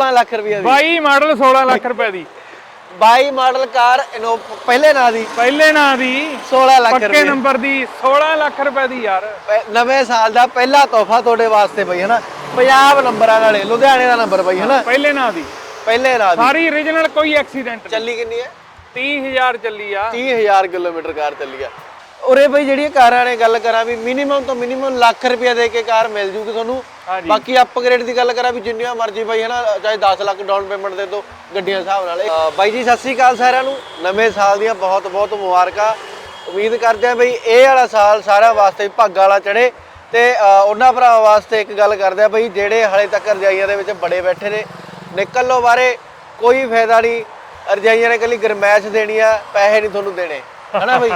16 ਲੱਖ ਰੁਪਏ ਦੀ। 22 ਮਾਡਲ 16 ਲੱਖ ਰੁਪਏ ਦੀ। 22 ਮਾਡਲ ਕਾਰ ਇਨੋ ਪਹਿਲੇ ਨਾਂ ਦੀ। ਪਹਿਲੇ ਨਾਂ ਦੀ। 16 ਲੱਖ ਪੱਕੇ ਰੁਪਏ ਨੰਬਰ ਦੀ 16 ਲੱਖ ਰੁਪਏ ਦੀ ਯਾਰ। ਨਵੇਂ ਸਾਲ ਦਾ ਪਹਿਲਾ ਤੋਹਫਾ ਤੁਹਾਡੇ ਵਾਸਤੇ ਬਈ ਹਨਾ? ਪੰਜਾਬ ਨੰਬਰਾਂ ਵਾਲੇ ਲੁਧਿਆਣੇ ਦਾ ਨੰਬਰ ਬਈ ਹਨਾ? ਪਹਿਲੇ ਨਾਂ ਦੀ। ਪਹਿਲੇ ਨਾਂ ਦੀ। ਸਾਰੀ origignal ਕੋਈ ਐਕਸੀਡੈਂਟ ਚੱਲੀ ਕਿੰਨੀ ਹੈ? 30000 ਚੱਲੀ ਆ। 30000 ਕਿਲੋਮੀਟਰ ਕਾਰ ਚੱਲੀ ਆ। ਉਰੇ ਬਈ ਜਿਹੜੀਆਂ ਕਾਰਾਂ ਨੇ ਗੱਲ ਕਰਾਂ ਵੀ ਮਿਨੀਮਮ ਤੋਂ ਮਿਨੀਮਮ ਲੱਖ ਰੁਪਏ ਦੇ ਕੇ ਕਾਰ ਮਿਲ ਜੂਗੀ ਤੁਹਾਨੂੰ। ਬਾਕੀ ਅਪਗ੍ਰੇਡ ਦੀ ਗੱਲ ਕਰਾਂ ਵੀ ਜਿੰਨੀਆਂ ਮਰਜ਼ੀ ਬਾਈ ਹਨਾ ਚਾਹੇ 10 ਲੱਖ ਡਾਊਨ ਪੇਮੈਂਟ ਦੇ ਦਿਓ ਗੱਡੀਆਂ ਦੇ ਹਿਸਾਬ ਨਾਲ। ਬਾਈ ਜੀ ਸਤਿ ਸ੍ਰੀ ਅਕਾਲ ਸਾਰਿਆਂ ਨੂੰ। ਨਵੇਂ ਸਾਲ ਦੀਆਂ ਬਹੁਤ ਬਹੁਤ ਮੁਬਾਰਕਾਂ। ਉਮੀਦ ਕਰਦੇ ਆ ਬਈ ਇਹ ਵਾਲਾ ਸਾਲ ਸਾਰਿਆਂ ਵਾਸਤੇ ਭਾਗਾਂ ਵਾਲਾ ਚੜੇ ਤੇ ਉਹਨਾਂ ਭਰਾਵਾਂ ਵਾਸਤੇ ਇੱਕ ਗੱਲ ਕਰਦੇ ਆ ਬਈ ਜਿਹੜੇ ਹਲੇ ਤੱਕ ਰਜਾਈਆਂ ਦੇ ਵਿੱਚ ਬੜੇ ਬੈਠੇ ਨੇ ਨਿਕਲ ਲੋ ਬਾਰੇ ਕੋਈ ਫਾਇਦਾ ਨਹੀਂ। ਰਜਾਈਆਂ ਨੇ ਕੱਲੀ ਗਰਮੈਸ਼ ਦੇਣੀ ਆ ਪੈਸੇ ਨਹੀਂ ਤੁਹਾਨੂੰ ਦੇਣੇ। ਹਨਾ ਬਈ?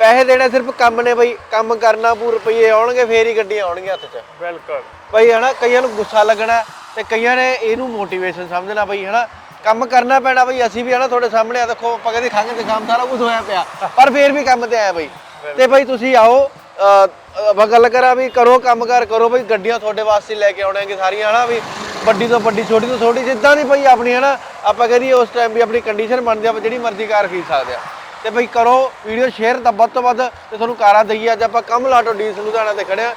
ਪੈਸੇ ਦੇਣੇ ਸਿਰਫ ਕੰਮ ਨੇ ਬਈ ਕੰਮ ਕਰਨਾ ਪੂਰ ਰੁਪਈਏ ਆਉਣਗੇ ਫੇਰ ਹੀ ਗੱਡੀਆਂ ਆਉਣਗੀਆਂ ਹੱਥ 'ਚ। ਬਿਲਕੁਲ। ਬਈ ਹਨਾ ਕਈਆਂ ਨੂੰ ਗੁੱਸਾ ਲੱਗਣਾ ਤੇ ਕਈਆਂ ਨੇ ਇਹਨੂੰ ਮੋਟੀਵੇਸ਼ਨ ਸਮਝਣਾ ਬਈ ਹਨਾ ਕੰਮ ਕਰਨਾ ਪੈਣਾ ਬਈ ਅਸੀਂ ਵੀ ਹਨਾ ਤੁਹਾਡੇ ਸਾਹਮਣੇ ਆ ਦੇਖੋ ਆਪਾਂ ਕਹਿੰਦੇ ਖੰਘ ਤੇ ਖਾਮ ਸਾਰਾ ਕੁਝ ਹੋਇਆ ਪਿਆ ਪਰ ਫੇਰ ਵੀ ਕੰਮ ਤੇ ਆਇਆ ਬਈ। ਤੇ ਬਈ ਤੁਸੀਂ ਆਓ ਆਪਾਂ ਗੱਲ ਕਰਾਂ ਵੀ ਕਰੋ ਕੰਮਕਾਰ ਕਰੋ ਬਈ ਗੱਡੀਆਂ ਤੁਹਾਡੇ ਵਾਸਤੇ ਲੈ ਕੇ ਆਉਣਾਂਗੇ ਸਾਰੀਆਂ ਹਨਾ ਵੀ ਵੱਡੀ ਤੋਂ ਵੱਡੀ ਛੋਟੀ ਤੋਂ ਛੋਟੀ ਜਿੱਦਾਂ ਦੀ ਬਈ ਆਪਣੀ ਹਨਾ ਆਪਾਂ ਕਹਦੀਏ ਉਸ ਟਾਈਮ ਵੀ ਆਪਣੀ ਕੰਡੀਸ਼ਨ ਬਣਦੀ ਆ ਆਪਾਂ ਜਿਹੜੀ ਮਰਜ਼ੀ ਕਾਰ ਖਰੀਦ ਸਕਦੇ ਆ। ਤੇ ਬਈ ਕਰੋ ਵੀਡੀਓ ਸ਼ੇਅਰ ਤਾਂ ਵੱਧ ਤੋਂ ਵੱਧ ਤੇ ਤੁਹਾਨੂੰ ਕਾਰਾਂ ਦਈਏ। ਅੱਜ ਆਪਾਂ ਕਮਲ ਆਟੋ ਡੀਸ ਲੁਧਿਆਣਾ ਤੇ ਖੜਿਆ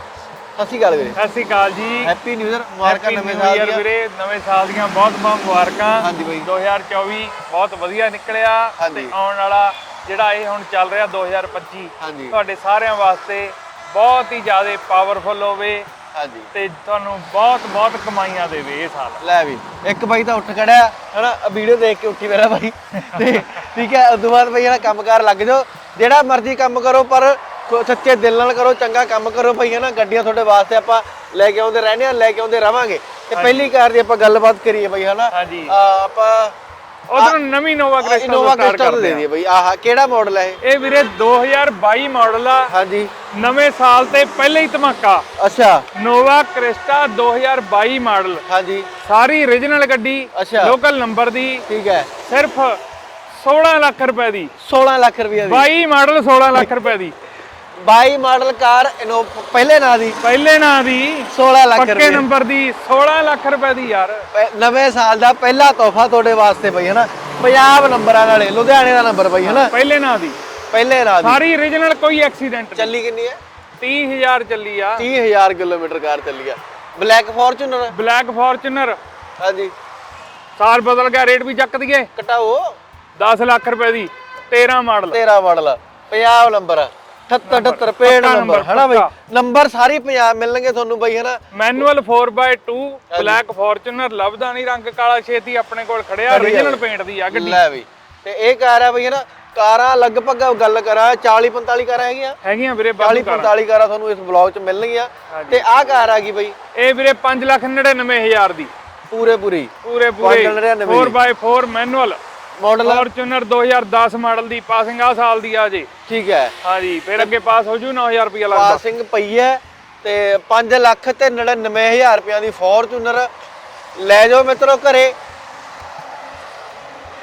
ਸਤਿ ਸ਼੍ਰੀ ਅਕਾਲ ਵੀਰੇ। ਸਤਿ ਸ਼੍ਰੀ ਅਕਾਲ ਜੀ। ਹੈਪੀ ਨਿਊ ਇਅਰ ਮੁਬਾਰਕਾਂ ਨਵੇਂ ਸਾਲ ਦੀਆਂ। ਵੀਰੇ ਨਵੇਂ ਸਾਲ ਦੀਆਂ ਬਹੁਤ ਬਹੁਤ ਮੁਬਾਰਕਾਂ। ਹਾਂਜੀ ਬਾਈ। 2024 ਬਹੁਤ ਵਧੀਆ ਨਿਕਲਿਆ। ਤੇ ਆਉਣ ਵਾਲਾ ਜਿਹੜਾ ਇਹ ਹੁਣ ਚੱਲ ਰਿਹਾ 2025 ਹਾਂਜੀ। ਤੁਹਾਡੇ ਸਾਰਿਆਂ ਵਾਸਤੇ ਬਹੁਤ ਹੀ ਜ਼ਿਆਦਾ ਪਾਵਰਫੁਲ ਹੋਵੇ। ਹਾਂਜੀ। ਤੇ ਤੁਹਾਨੂੰ ਬਹੁਤ ਬਹੁਤ ਕਮਾਈਆਂ ਦੇਵੇ ਇਹ ਸਾਲ। ਲੈ ਵੀ ਇੱਕ ਬਾਈ ਤਾਂ ਉੱਠ ਖੜਿਆ ਹਨਾ ਵੀਡੀਓ ਦੇਖ ਕੇ ਉੱਠੀ ਮੇਰਾ ਬਾਈ। ਤੇ ਠੀਕ ਹੈ ਉਦੋਂ ਬਾਅਦ ਬਈ ਹਨਾ ਕੰਮਕਾਰ ਲੱਗ ਜਾਓ ਜਿਹੜਾ ਮਰਜ਼ੀ ਕੰਮ ਕਰੋ ਪਰ ਸੱਚੇ ਦਿਲ ਨਾਲ ਕਰੋ ਚੰਗਾ ਕੰਮ ਕਰੋ ਬਈ ਹਨਾ ਗੱਡੀਆਂ ਤੁਹਾਡੇ ਵਾਸਤੇ ਆਪਾਂ ਲੈ ਕੇ ਆਉਂਦੇ ਰਹਿੰਦੇ ਆ ਲੈ ਕੇ ਆਉਂਦੇ ਰਵਾਂਗੇ। ਤੇ ਪਹਿਲੀ ਕਾਰ ਦੀ ਆਪਾਂ ਗੱਲਬਾਤ ਕਰੀਏ ਬਈ ਹਨਾ। ਆਪਾਂ ਉਧਰ ਨਵੀਂ ਨੋਵਾ ਕ੍ਰਿਸਟਲ ਇਨੋਵਾ ਕ੍ਰਿਸਟਲ ਦੇ ਦਈਏ ਬਈ। ਆਹ ਕਿਹੜਾ ਮਾਡਲ ਹੈ ਇਹ? ਇਹ ਵੀਰੇ 2022 ਮਾਡਲ ਆ। ਹਾਂਜੀ। ਨਵੇਂ ਸਾਲ ਤੇ ਪਹਿਲੇ ਹੀ ਧਮਾਕਾ। ਅੱਛਾ। ਨੋਵਾ ਕ੍ਰਿਸਟਾ 2022 ਮਾਡਲ ਹਾਂਜੀ। ਸਾਰੀ origignal ਗੱਡੀ ਅੱਛਾ। ਲੋਕਲ ਨੰਬਰ ਦੀ। ਠੀਕ ਹੈ। ਸਿਰਫ 16 ਲੱਖ ਰੁਪਏ ਦੀ। 16 ਲੱਖ ਰੁਪਏ ਦੀ। 22 ਮਾਡਲ 16 ਲੱਖ ਰੁਪਏ ਦੀ। 22 ਮਾਡਲ ਕਾਰ ਇਨੋ ਪਹਿਲੇ ਨਾਂ ਦੀ। ਪਹਿਲੇ ਨਾਂ ਦੀ। 16 ਲੱਖ ਪੱਕੇ ਰੁਪਏ। ਨੰਬਰ ਦੀ 16 ਲੱਖ ਰੁਪਏ ਦੀ ਯਾਰ। ਪ- ਨਵੇਂ ਸਾਲ ਦਾ ਪਹਿਲਾ ਤੋਹਫਾ ਤੁਹਾਡੇ ਵਾਸਤੇ ਬਈ ਹਨਾ? ਪੰਜਾਬ ਨੰਬਰਾਂ ਵਾਲੇ ਲੁਧਿਆਣੇ ਦਾ ਨੰਬਰ ਬਈ ਹਨਾ? ਪਹਿਲੇ ਨਾਂ ਦੀ। ਪਹਿਲੇ ਨਾਂ ਦੀ। ਸਾਰੀ origignal ਕੋਈ ਐਕਸੀਡੈਂਟ ਚੱਲੀ ਕਿੰਨੀ ਹੈ? 30000 ਚੱਲੀ ਆ। 30000 ਕਿਲੋਮੀਟਰ ਕਾਰ ਚੱਲੀ ਆ। ਬਲੈਕ ਫੋਰਚੂਨਰ ਬਲੈਕ ਫੋਰਚੂਨਰ ਹਾਂਜੀ। ਸਾਲ ਬਦਲ ਗਿਆ ਰੇਟ ਵੀ ਚੱਕ ਦਈਏ। ਕਟਾਓ 10 ਲੱਖ ਰੁਪਏ ਦੀ। 13 ਮਾਡਲ। ਤੇਰਾ ਮਾਡਲ। ਪੰਜਾਬ ਨੰਬਰ 78 78 ਪੇੜ ਪੱਕਾ ਨੰਬਰ number, ਹਨਾ ਬਈ? ਪੱਕਾ। ਨੰਬਰ ਸਾਰੇ ਪੰਜਾਬ ਮਿਲਣਗੇ ਤੁਹਾਨੂੰ ਬਈ ਹਨਾ? ਮੈਨੂਅਲ 4x2 ਬਲੈਕ ਫੋਰਚੂਨਰ ਲੱਭਦਾ ਨਹੀਂ ਰੰਗ ਕਾਲਾ ਛੇਤੀ ਆਪਣੇ ਕੋਲ ਖੜਿਆ origignal ਪੇਂਟ ਦੀ ਆ ਗੱਡੀ। ਲੈ ਬਈ। ਤੇ ਇਹ ਕਾਰ ਆ ਬਈ ਹਨਾ? ਕਾਰਾਂ ਲਗਭਗ ਗੱਲ ਕਰਾਂ 40 45 ਕਾਰਾਂ ਹੈਗੀਆਂ। ਹੈਗੀਆਂ ਵੀਰੇ 40 ਬਾਬੂ ਕਾਰ। 45 ਕਾਰਾਂ ਤੁਹਾਨੂੰ ਇਸ ਬਲੌਗ 'ਚ ਮਿਲਣਗੀਆਂ। ਤੇ ਆਹ ਕਾਰ ਆ ਗਈ ਬਈ। ਇਹ ਵੀਰੇ 599000 ਦੀ। ਪੂਰੇ ਪੂਰੀ। ਪੂਰੇ ਪੂਰੇ। 599 4x4 manual. Model Fortuner 2010 model ਦੀ ਪਾਸਿੰਗ ਆ ਸਾਲ ਦੀ ਆ ਜੇ। ਠੀਕ ਹੈ। ਹਾਂਜੀ ਫਿਰ ਅੱਗੇ ਪਾਸ ਹੋ ਜੂ 9000 ਰੁਪਏ ਲੱਗਦਾ। ਪਾਸਿੰਗ ਪਈ ਹੈ ਤੇ 5 ਲੱਖ ਤੇ 99000 ਰੁਪਿਆਂ ਦੀ ਫੋਰਚੂਨਰ। ਲੈ ਜਾਓ ਮਿੱਤਰੋ ਘਰੇ।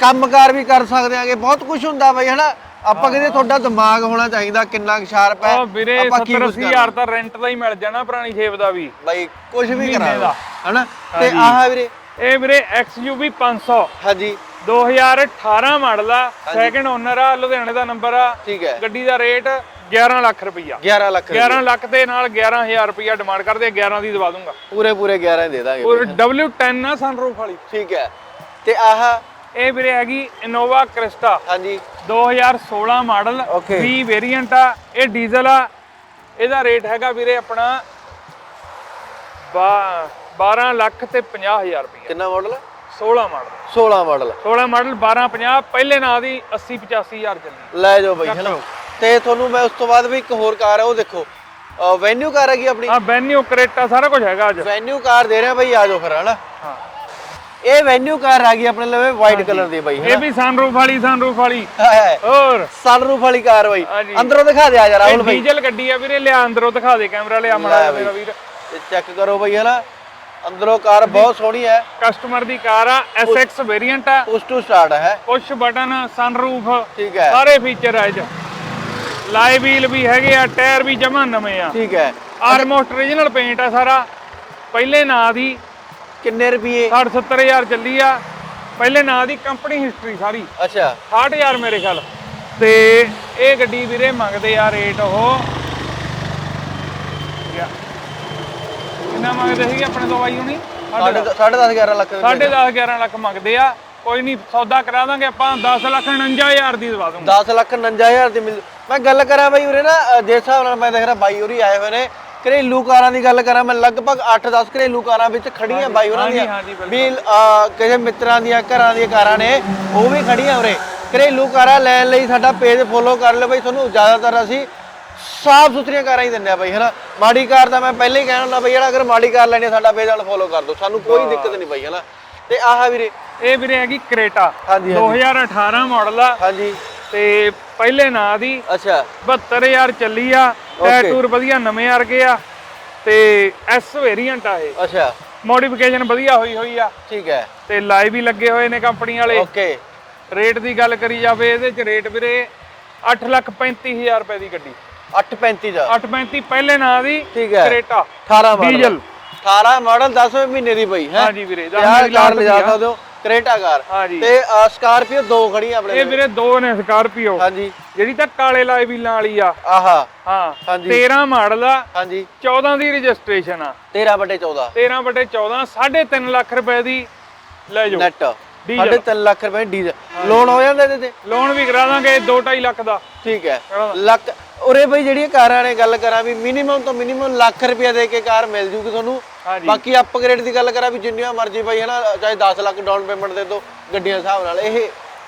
ਕੰਮਕਾਰ ਵੀ ਕਰ ਸਕਦੇ ਆਂਗੇ। ਬਹੁਤ ਕੁਝ ਹੁੰਦਾ ਬਈ ਹਨਾ? ਆਪਾਂ ਕਹਿੰਦੇ ਤੁਹਾਡਾ ਦਿਮਾਗ ਹੋਣਾ ਚਾਹੀਦਾ ਕਿੰਨਾ ਸ਼ਾਰਪ ਹੈ ਆਪਾਂ ਕੀ 70 ਕੁਛ ਕਰਨਾ। 80000 ਤਾਂ ਰੈਂਟ ਦਾ ਹੀ ਮਿਲ ਜਾਣਾ ਪੁਰਾਣੀ ਸ਼ੇਪ ਦਾ ਵੀ। ਬਈ ਕੁਝ ਵੀ ਕਰਾ। ਹਨਾ? ਤੇ ਆਹ ਵੀਰੇ। ਇਹ ਵੀਰੇ XUV 500 ਹਾਂਜੀ। 2018 ਮਾਡਲ ਆ। ਸੈਕੰਡ ਓਨਰ ਆ ਲੁਧਿਆਣੇ ਦਾ ਨੰਬਰ ਆ। ਠੀਕ ਹੈ। ਗੱਡੀ ਦਾ ਰੇਟ 11 ਲੱਖ ਰੁਪਈਆ। 11 ਲੱਖ 11 ਲੱਖ ਦੇ ਨਾਲ 11000 ਰੁਪਈਆ ਡਿਮਾਂਡ ਕਰਦੇ ਆ 11 ਦੀ ਦਵਾ ਦੂੰਗਾ। ਪੂਰੇ ਪੂਰੇ 11 ਦੇ ਦਾਂਗੇ। ਔਰ W10 ਆ ਸਨਰੂਫ ਵਾਲੀ। ਠੀਕ ਹੈ। ਤੇ ਆਹ ਇਹ ਵੀਰੇ ਹੈਗੀ ਇਨੋਵਾ ਕ੍ਰਿਸਟਾ ਹਾਂਜੀ। 2016 ਮਾਡਲ Okay. 20 ਵੇਰੀਐਂਟ ਆ ਇਹ ਡੀਜ਼ਲ ਆ। ਇਹਦਾ ਰੇਟ ਹੈਗਾ ਵੀਰੇ ਆਪਣਾ ਬਾ- 12 ਲੱਖ ਤੇ 50000 ਰੁਪਈਆ। ਕਿੰਨਾ ਮਾਡਲ 16 ਮਾਡਲ। 16 ਮਾਡਲ। 16 ਮਾਡਲ 1250 ਪਹਿਲੇ ਨਾਂ ਦੀ 80 85000 ਚੱਲੀ। ਲੈ ਜਾਓ ਬਈ ਹਨਾ? ਤੇ ਤੁਹਾਨੂੰ ਮੈਂ ਉਸ ਤੋਂ ਬਾਅਦ ਵੀ ਇੱਕ ਹੋਰ ਕਾਰ ਹੈ ਉਹ ਦੇਖੋ। ਵੈਨਿਊ ਕਾਰ ਹੈਗੀ ਆਪਣੀ? ਆ ਵੈਨਿਊ ਕਰੇਟਾ ਸਾਰਾ ਕੁਝ ਹੈਗਾ ਅੱਜ। ਵੈਨਿਊ ਕਾਰ ਦੇ ਰਿਹਾ ਬਈ ਆ ਜਾਓ ਫਿਰ ਹਨਾ? ਹਾਂ। ਇਹ ਵੈਨਿਊ ਕਾਰ ਆ ਗਈ ਆਪਣੇ ਲਵੇ ਵਾਈਟ ਕਲਰ ਦੀ ਬਈ ਇਹ ਵੀ ਸਨਰੂਫ ਵਾਲੀ ਸਨਰੂਫ ਵਾਲੀ। ਹੈ ਹੋਰ? ਸਨਰੂਫ ਵਾਲੀ ਕਾਰ ਬਈ। ਅੰਦਰੋਂ ਦਿਖਾ ਦੇ ਆ ਇਹ ਰਾਹੁਲ ਬਈ। ਡੀਜ਼ਲ ਗੱਡੀ ਆ ਵੀਰੇ ਲਿਆ ਅੰਦਰੋਂ ਦਿਖਾ ਦੇ ਕੈਮਰਾ ਲਿਆ ਮੜਾ ਮੇਰਾ ਵੀਰ। ਚੈੱਕ ਕਰੋ ਬਈ ਹਨਾ? ਅੰਦਰੋਂ ਕਾਰ ਬਹੁਤ ਸੋਹਣੀ ਹੈ। ਕਸਟਮਰ ਦੀ ਕਾਰ ਆ SX ਵੇਰੀਐਂਟ ਆ। ਪੁਸ਼ ਟੂ ਸਟਾਰਟ ਹੈ। ਪੁਸ਼ ਬਟਨ ਸਨਰੂਫ ਠੀਕ ਹੈ। ਸਾਰੇ ਫੀਚਰ ਆ ਇਹ ਚ। ਲਾਈ ਵੀਲ ਵੀ ਹੈਗੇ ਆ ਟਾਇਰ ਵੀ ਜਮਾ ਨਵੇਂ ਆ। ਠੀਕ ਹੈ। ਆਲਮੋਸਟ origignal ਪੇਂਟ ਆ ਸਾਰਾ। ਪਹਿਲੇ ਨਾਂ ਦੀ ਕਿੰਨੇ ਰੁਪਏ? 60 70000 ਚੱਲੀ ਆ। ਪਹਿਲੇ ਨਾਂ ਦੀ ਕੰਪਨੀ ਹਿਸਟਰੀ ਸਾਰੀ। ਅੱਛਾ। 60000 ਮੇਰੇ ਖਿਆਲ। ਤੇ ਇਹ ਗੱਡੀ ਵੀਰੇ ਮੰਗਦੇ ਆ ਰੇਟ ਉਹ ਕਿੰਨਾ ਮੰਗਦੇ ਸੀਗੇ ਆਪਣੇ ਤੋਂ ਬਾਈ ਹੁਣੀ? 10 11 ਲੱਖ 10 11 ਲੱਖ ਮੰਗਦੇ ਆ। ਕੋਈ ਨਹੀਂ ਸੌਦਾ ਕਰਾ ਦਾਂਗੇ ਆਪਾਂ। 10 ਲੱਖ 49000 ਦੀ ਦਵਾ ਦੂੰਗਾ। 10 ਲੱਖ 49000 ਦੀ ਮਿਲ ਮੈਂ ਗੱਲ ਕਰਾਂ ਬਾਈ ਉਰੇ ਨਾ ਜਿਸ ਹਿਸਾਬ ਨਾਲ ਮੈਂ ਦੇਖ ਰਿਹਾ ਬਾਈ ਉਰੀ ਆਏ ਹੋਏ ਨੇ। ਘਰੇਲੂ ਕਾਰਾਂ ਦੀ ਗੱਲ ਕਰਾਂ ਮੈਂ ਲਗਭਗ 8-10 ਘਰੇਲੂ ਕਾਰਾਂ ਵਿੱਚ ਖੜੀਆਂ ਬਾਈ ਉਹਨਾਂ ਦੀਆਂ। ਵੀ ਕਿਸੇ ਮਿੱਤਰਾਂ ਦੀਆਂ ਘਰਾਂ ਦੀਆਂ ਕਾਰਾਂ ਨੇ ਉਹ ਵੀ ਖੜੀਆਂ ਉਰੇ। ਘਰੇਲੂ ਕਾਰਾਂ ਲੈਣ ਲਈ ਸਾਡਾ ਪੇਜ ਫੋਲੋ ਕਰ ਲਓ ਬਾਈ ਤੁਹਾਨੂੰ ਜ਼ਿਆਦਾਤਰ ਅਸੀਂ ਸਾਫ਼ ਸੁਥਰੀਆਂ ਕਾਰਾਂ ਹੀ ਦਿੰਦੇ ਆ ਬਾਈ ਹਨਾ? ਮਾੜੀ ਕਾਰ ਦਾ ਮੈਂ ਪਹਿਲੇ ਹੀ ਕਹਿਣਾ ਹੁੰਦਾ ਬਈ ਜਿਹੜਾ ਅਗਰ ਮਾੜੀ ਕਾਰ ਲੈਣੀ ਆ, ਸਾਡਾ ਪੇਜ ਵਾਲ ਫੋਲੋ ਕਰ ਦਿਓ। ਸਾਨੂੰ ਕੋਈ ਦਿੱਕਤ ਨਹੀਂ ਬਾਈ ਹਨਾ? ਤੇ ਆਹ ਵੀਰੇ। ਇਹ ਵੀਰੇ ਹੈਗੀ ਕਰੇਟਾ। ਹਾਂਜੀ, 2018 ਮਾਡਲ ਆ। ਹਾਂਜੀ। ਤੇ ਪਹਿਲੇ ਨਾਂ ਦੀ। ਅੱਛਾ। 72000 ਚੱਲੀ ਆ। ਟਾਇਰ ਟੂਰ ਵਧੀਆ ਨਵੇਂ ਵਰਗੇ ਆ। ਤੇ ਐਸ ਵੇਰੀਐਂਟ ਆ ਇਹ। ਅੱਛਾ। ਮੋਡੀਫਿਕੇਸ਼ਨ ਵਧੀਆ ਹੋਈ ਹੋਈ ਆ। ਠੀਕ ਹੈ। ਤੇ ਲਾਈਵ ਵੀ ਲੱਗੇ ਹੋਏ ਨੇ ਕੰਪਨੀ ਵਾਲੇ। ਓਕੇ। ਰੇਟ ਦੀ ਗੱਲ ਕਰੀ ਜਾਵੇ ਇਹਦੇ ਚ ਰੇਟ ਵੀਰੇ 835000 ਰੁਪਏ ਦੀ ਗੱਡੀ। 835 ਦਾ 835 ਪਹਿਲੇ ਨਾਂ ਦੀ ਠੀਕ ਹੈ। ਕਰੇਟਾ। 18 ਮਾਡਲ। ਡੀਜ਼ਲ। 18 ਮਾਡਲ 10ਵੇਂ ਮਹੀਨੇ ਦੀ ਪਈ ਹੈ। ਹਾਂਜੀ ਵੀਰੇ ਯਾਰ ਕਾਰ ਲਿਜਾ। ਸਕਦੇ ਹੋ ਕਰੇਟਾ ਕਾਰ। ਹਾਂਜੀ। ਤੇ ਸਕਾਰਪੀਓ ਦੋ ਖੜੀਆਂ ਆਪਣੇ ਇਹ ਵੀਰੇ ਦੋ ਨੇ ਸਕਾਰਪੀਓ। ਹਾਂਜੀ। ਜਿਹੜੀ ਤਾਂ ਕਾਲੇ ਲਾਏ ਵੀਲਾਂ ਵਾਲੀ ਆ। ਆਹਾ। ਹਾਂ ਹਾਂਜੀ। 13 ਮਾਡਲ ਆ। ਹਾਂਜੀ। 14 ਦੀ ਰਜਿਸਟ੍ਰੇਸ਼ਨ ਆ। 13 ਬਟੇ 14 13 ਬਟੇ 14 3.5 ਲੱਖ ਰੁਪਏ ਦੀ ਲੈ ਜਾਓ। ਨੈਟ ਤਿੰਨ ਲੱਖ ਰੁਪਏ ਡੀਜ਼ਲ। ਲੋਨ ਹੋ ਜਾਂਦਾ ਇਹਦੇ ਤੇ? ਲੋਨ ਵੀ ਕਰਾ ਦਾਂਗੇ 2.5 ਲੱਖ ਦਾ। ਠੀਕ ਹੈ। ਲੱਖ ਉਰੇ ਬਈ ਜਿਹੜੀਆਂ ਕਾਰਾਂ ਨੇ ਗੱਲ ਕਰਾਂ ਵੀ ਮਿਨੀਮਮ ਤੋਂ ਮਿਨੀਮਮ ਲੱਖ ਰੁਪਏ ਦੇ ਕੇ ਕਾਰ ਮਿਲ ਜੂਗੀ ਤੁਹਾਨੂੰ। ਹਾਂਜੀ। ਬਾਕੀ ਅਪਗ੍ਰੇਡ ਦੀ ਗੱਲ ਕਰਾਂ ਵੀ ਜਿੰਨੀਆਂ ਮਰਜ਼ੀ ਬਈ ਹਨਾ ਚਾਹੇ 10 ਲੱਖ ਡਾਊਨ ਪੇਮੈਂਟ ਦੇ ਦਿਓ ਗੱਡੀਆਂ ਦੇ ਹਿਸਾਬ ਨਾਲ। ਇਹ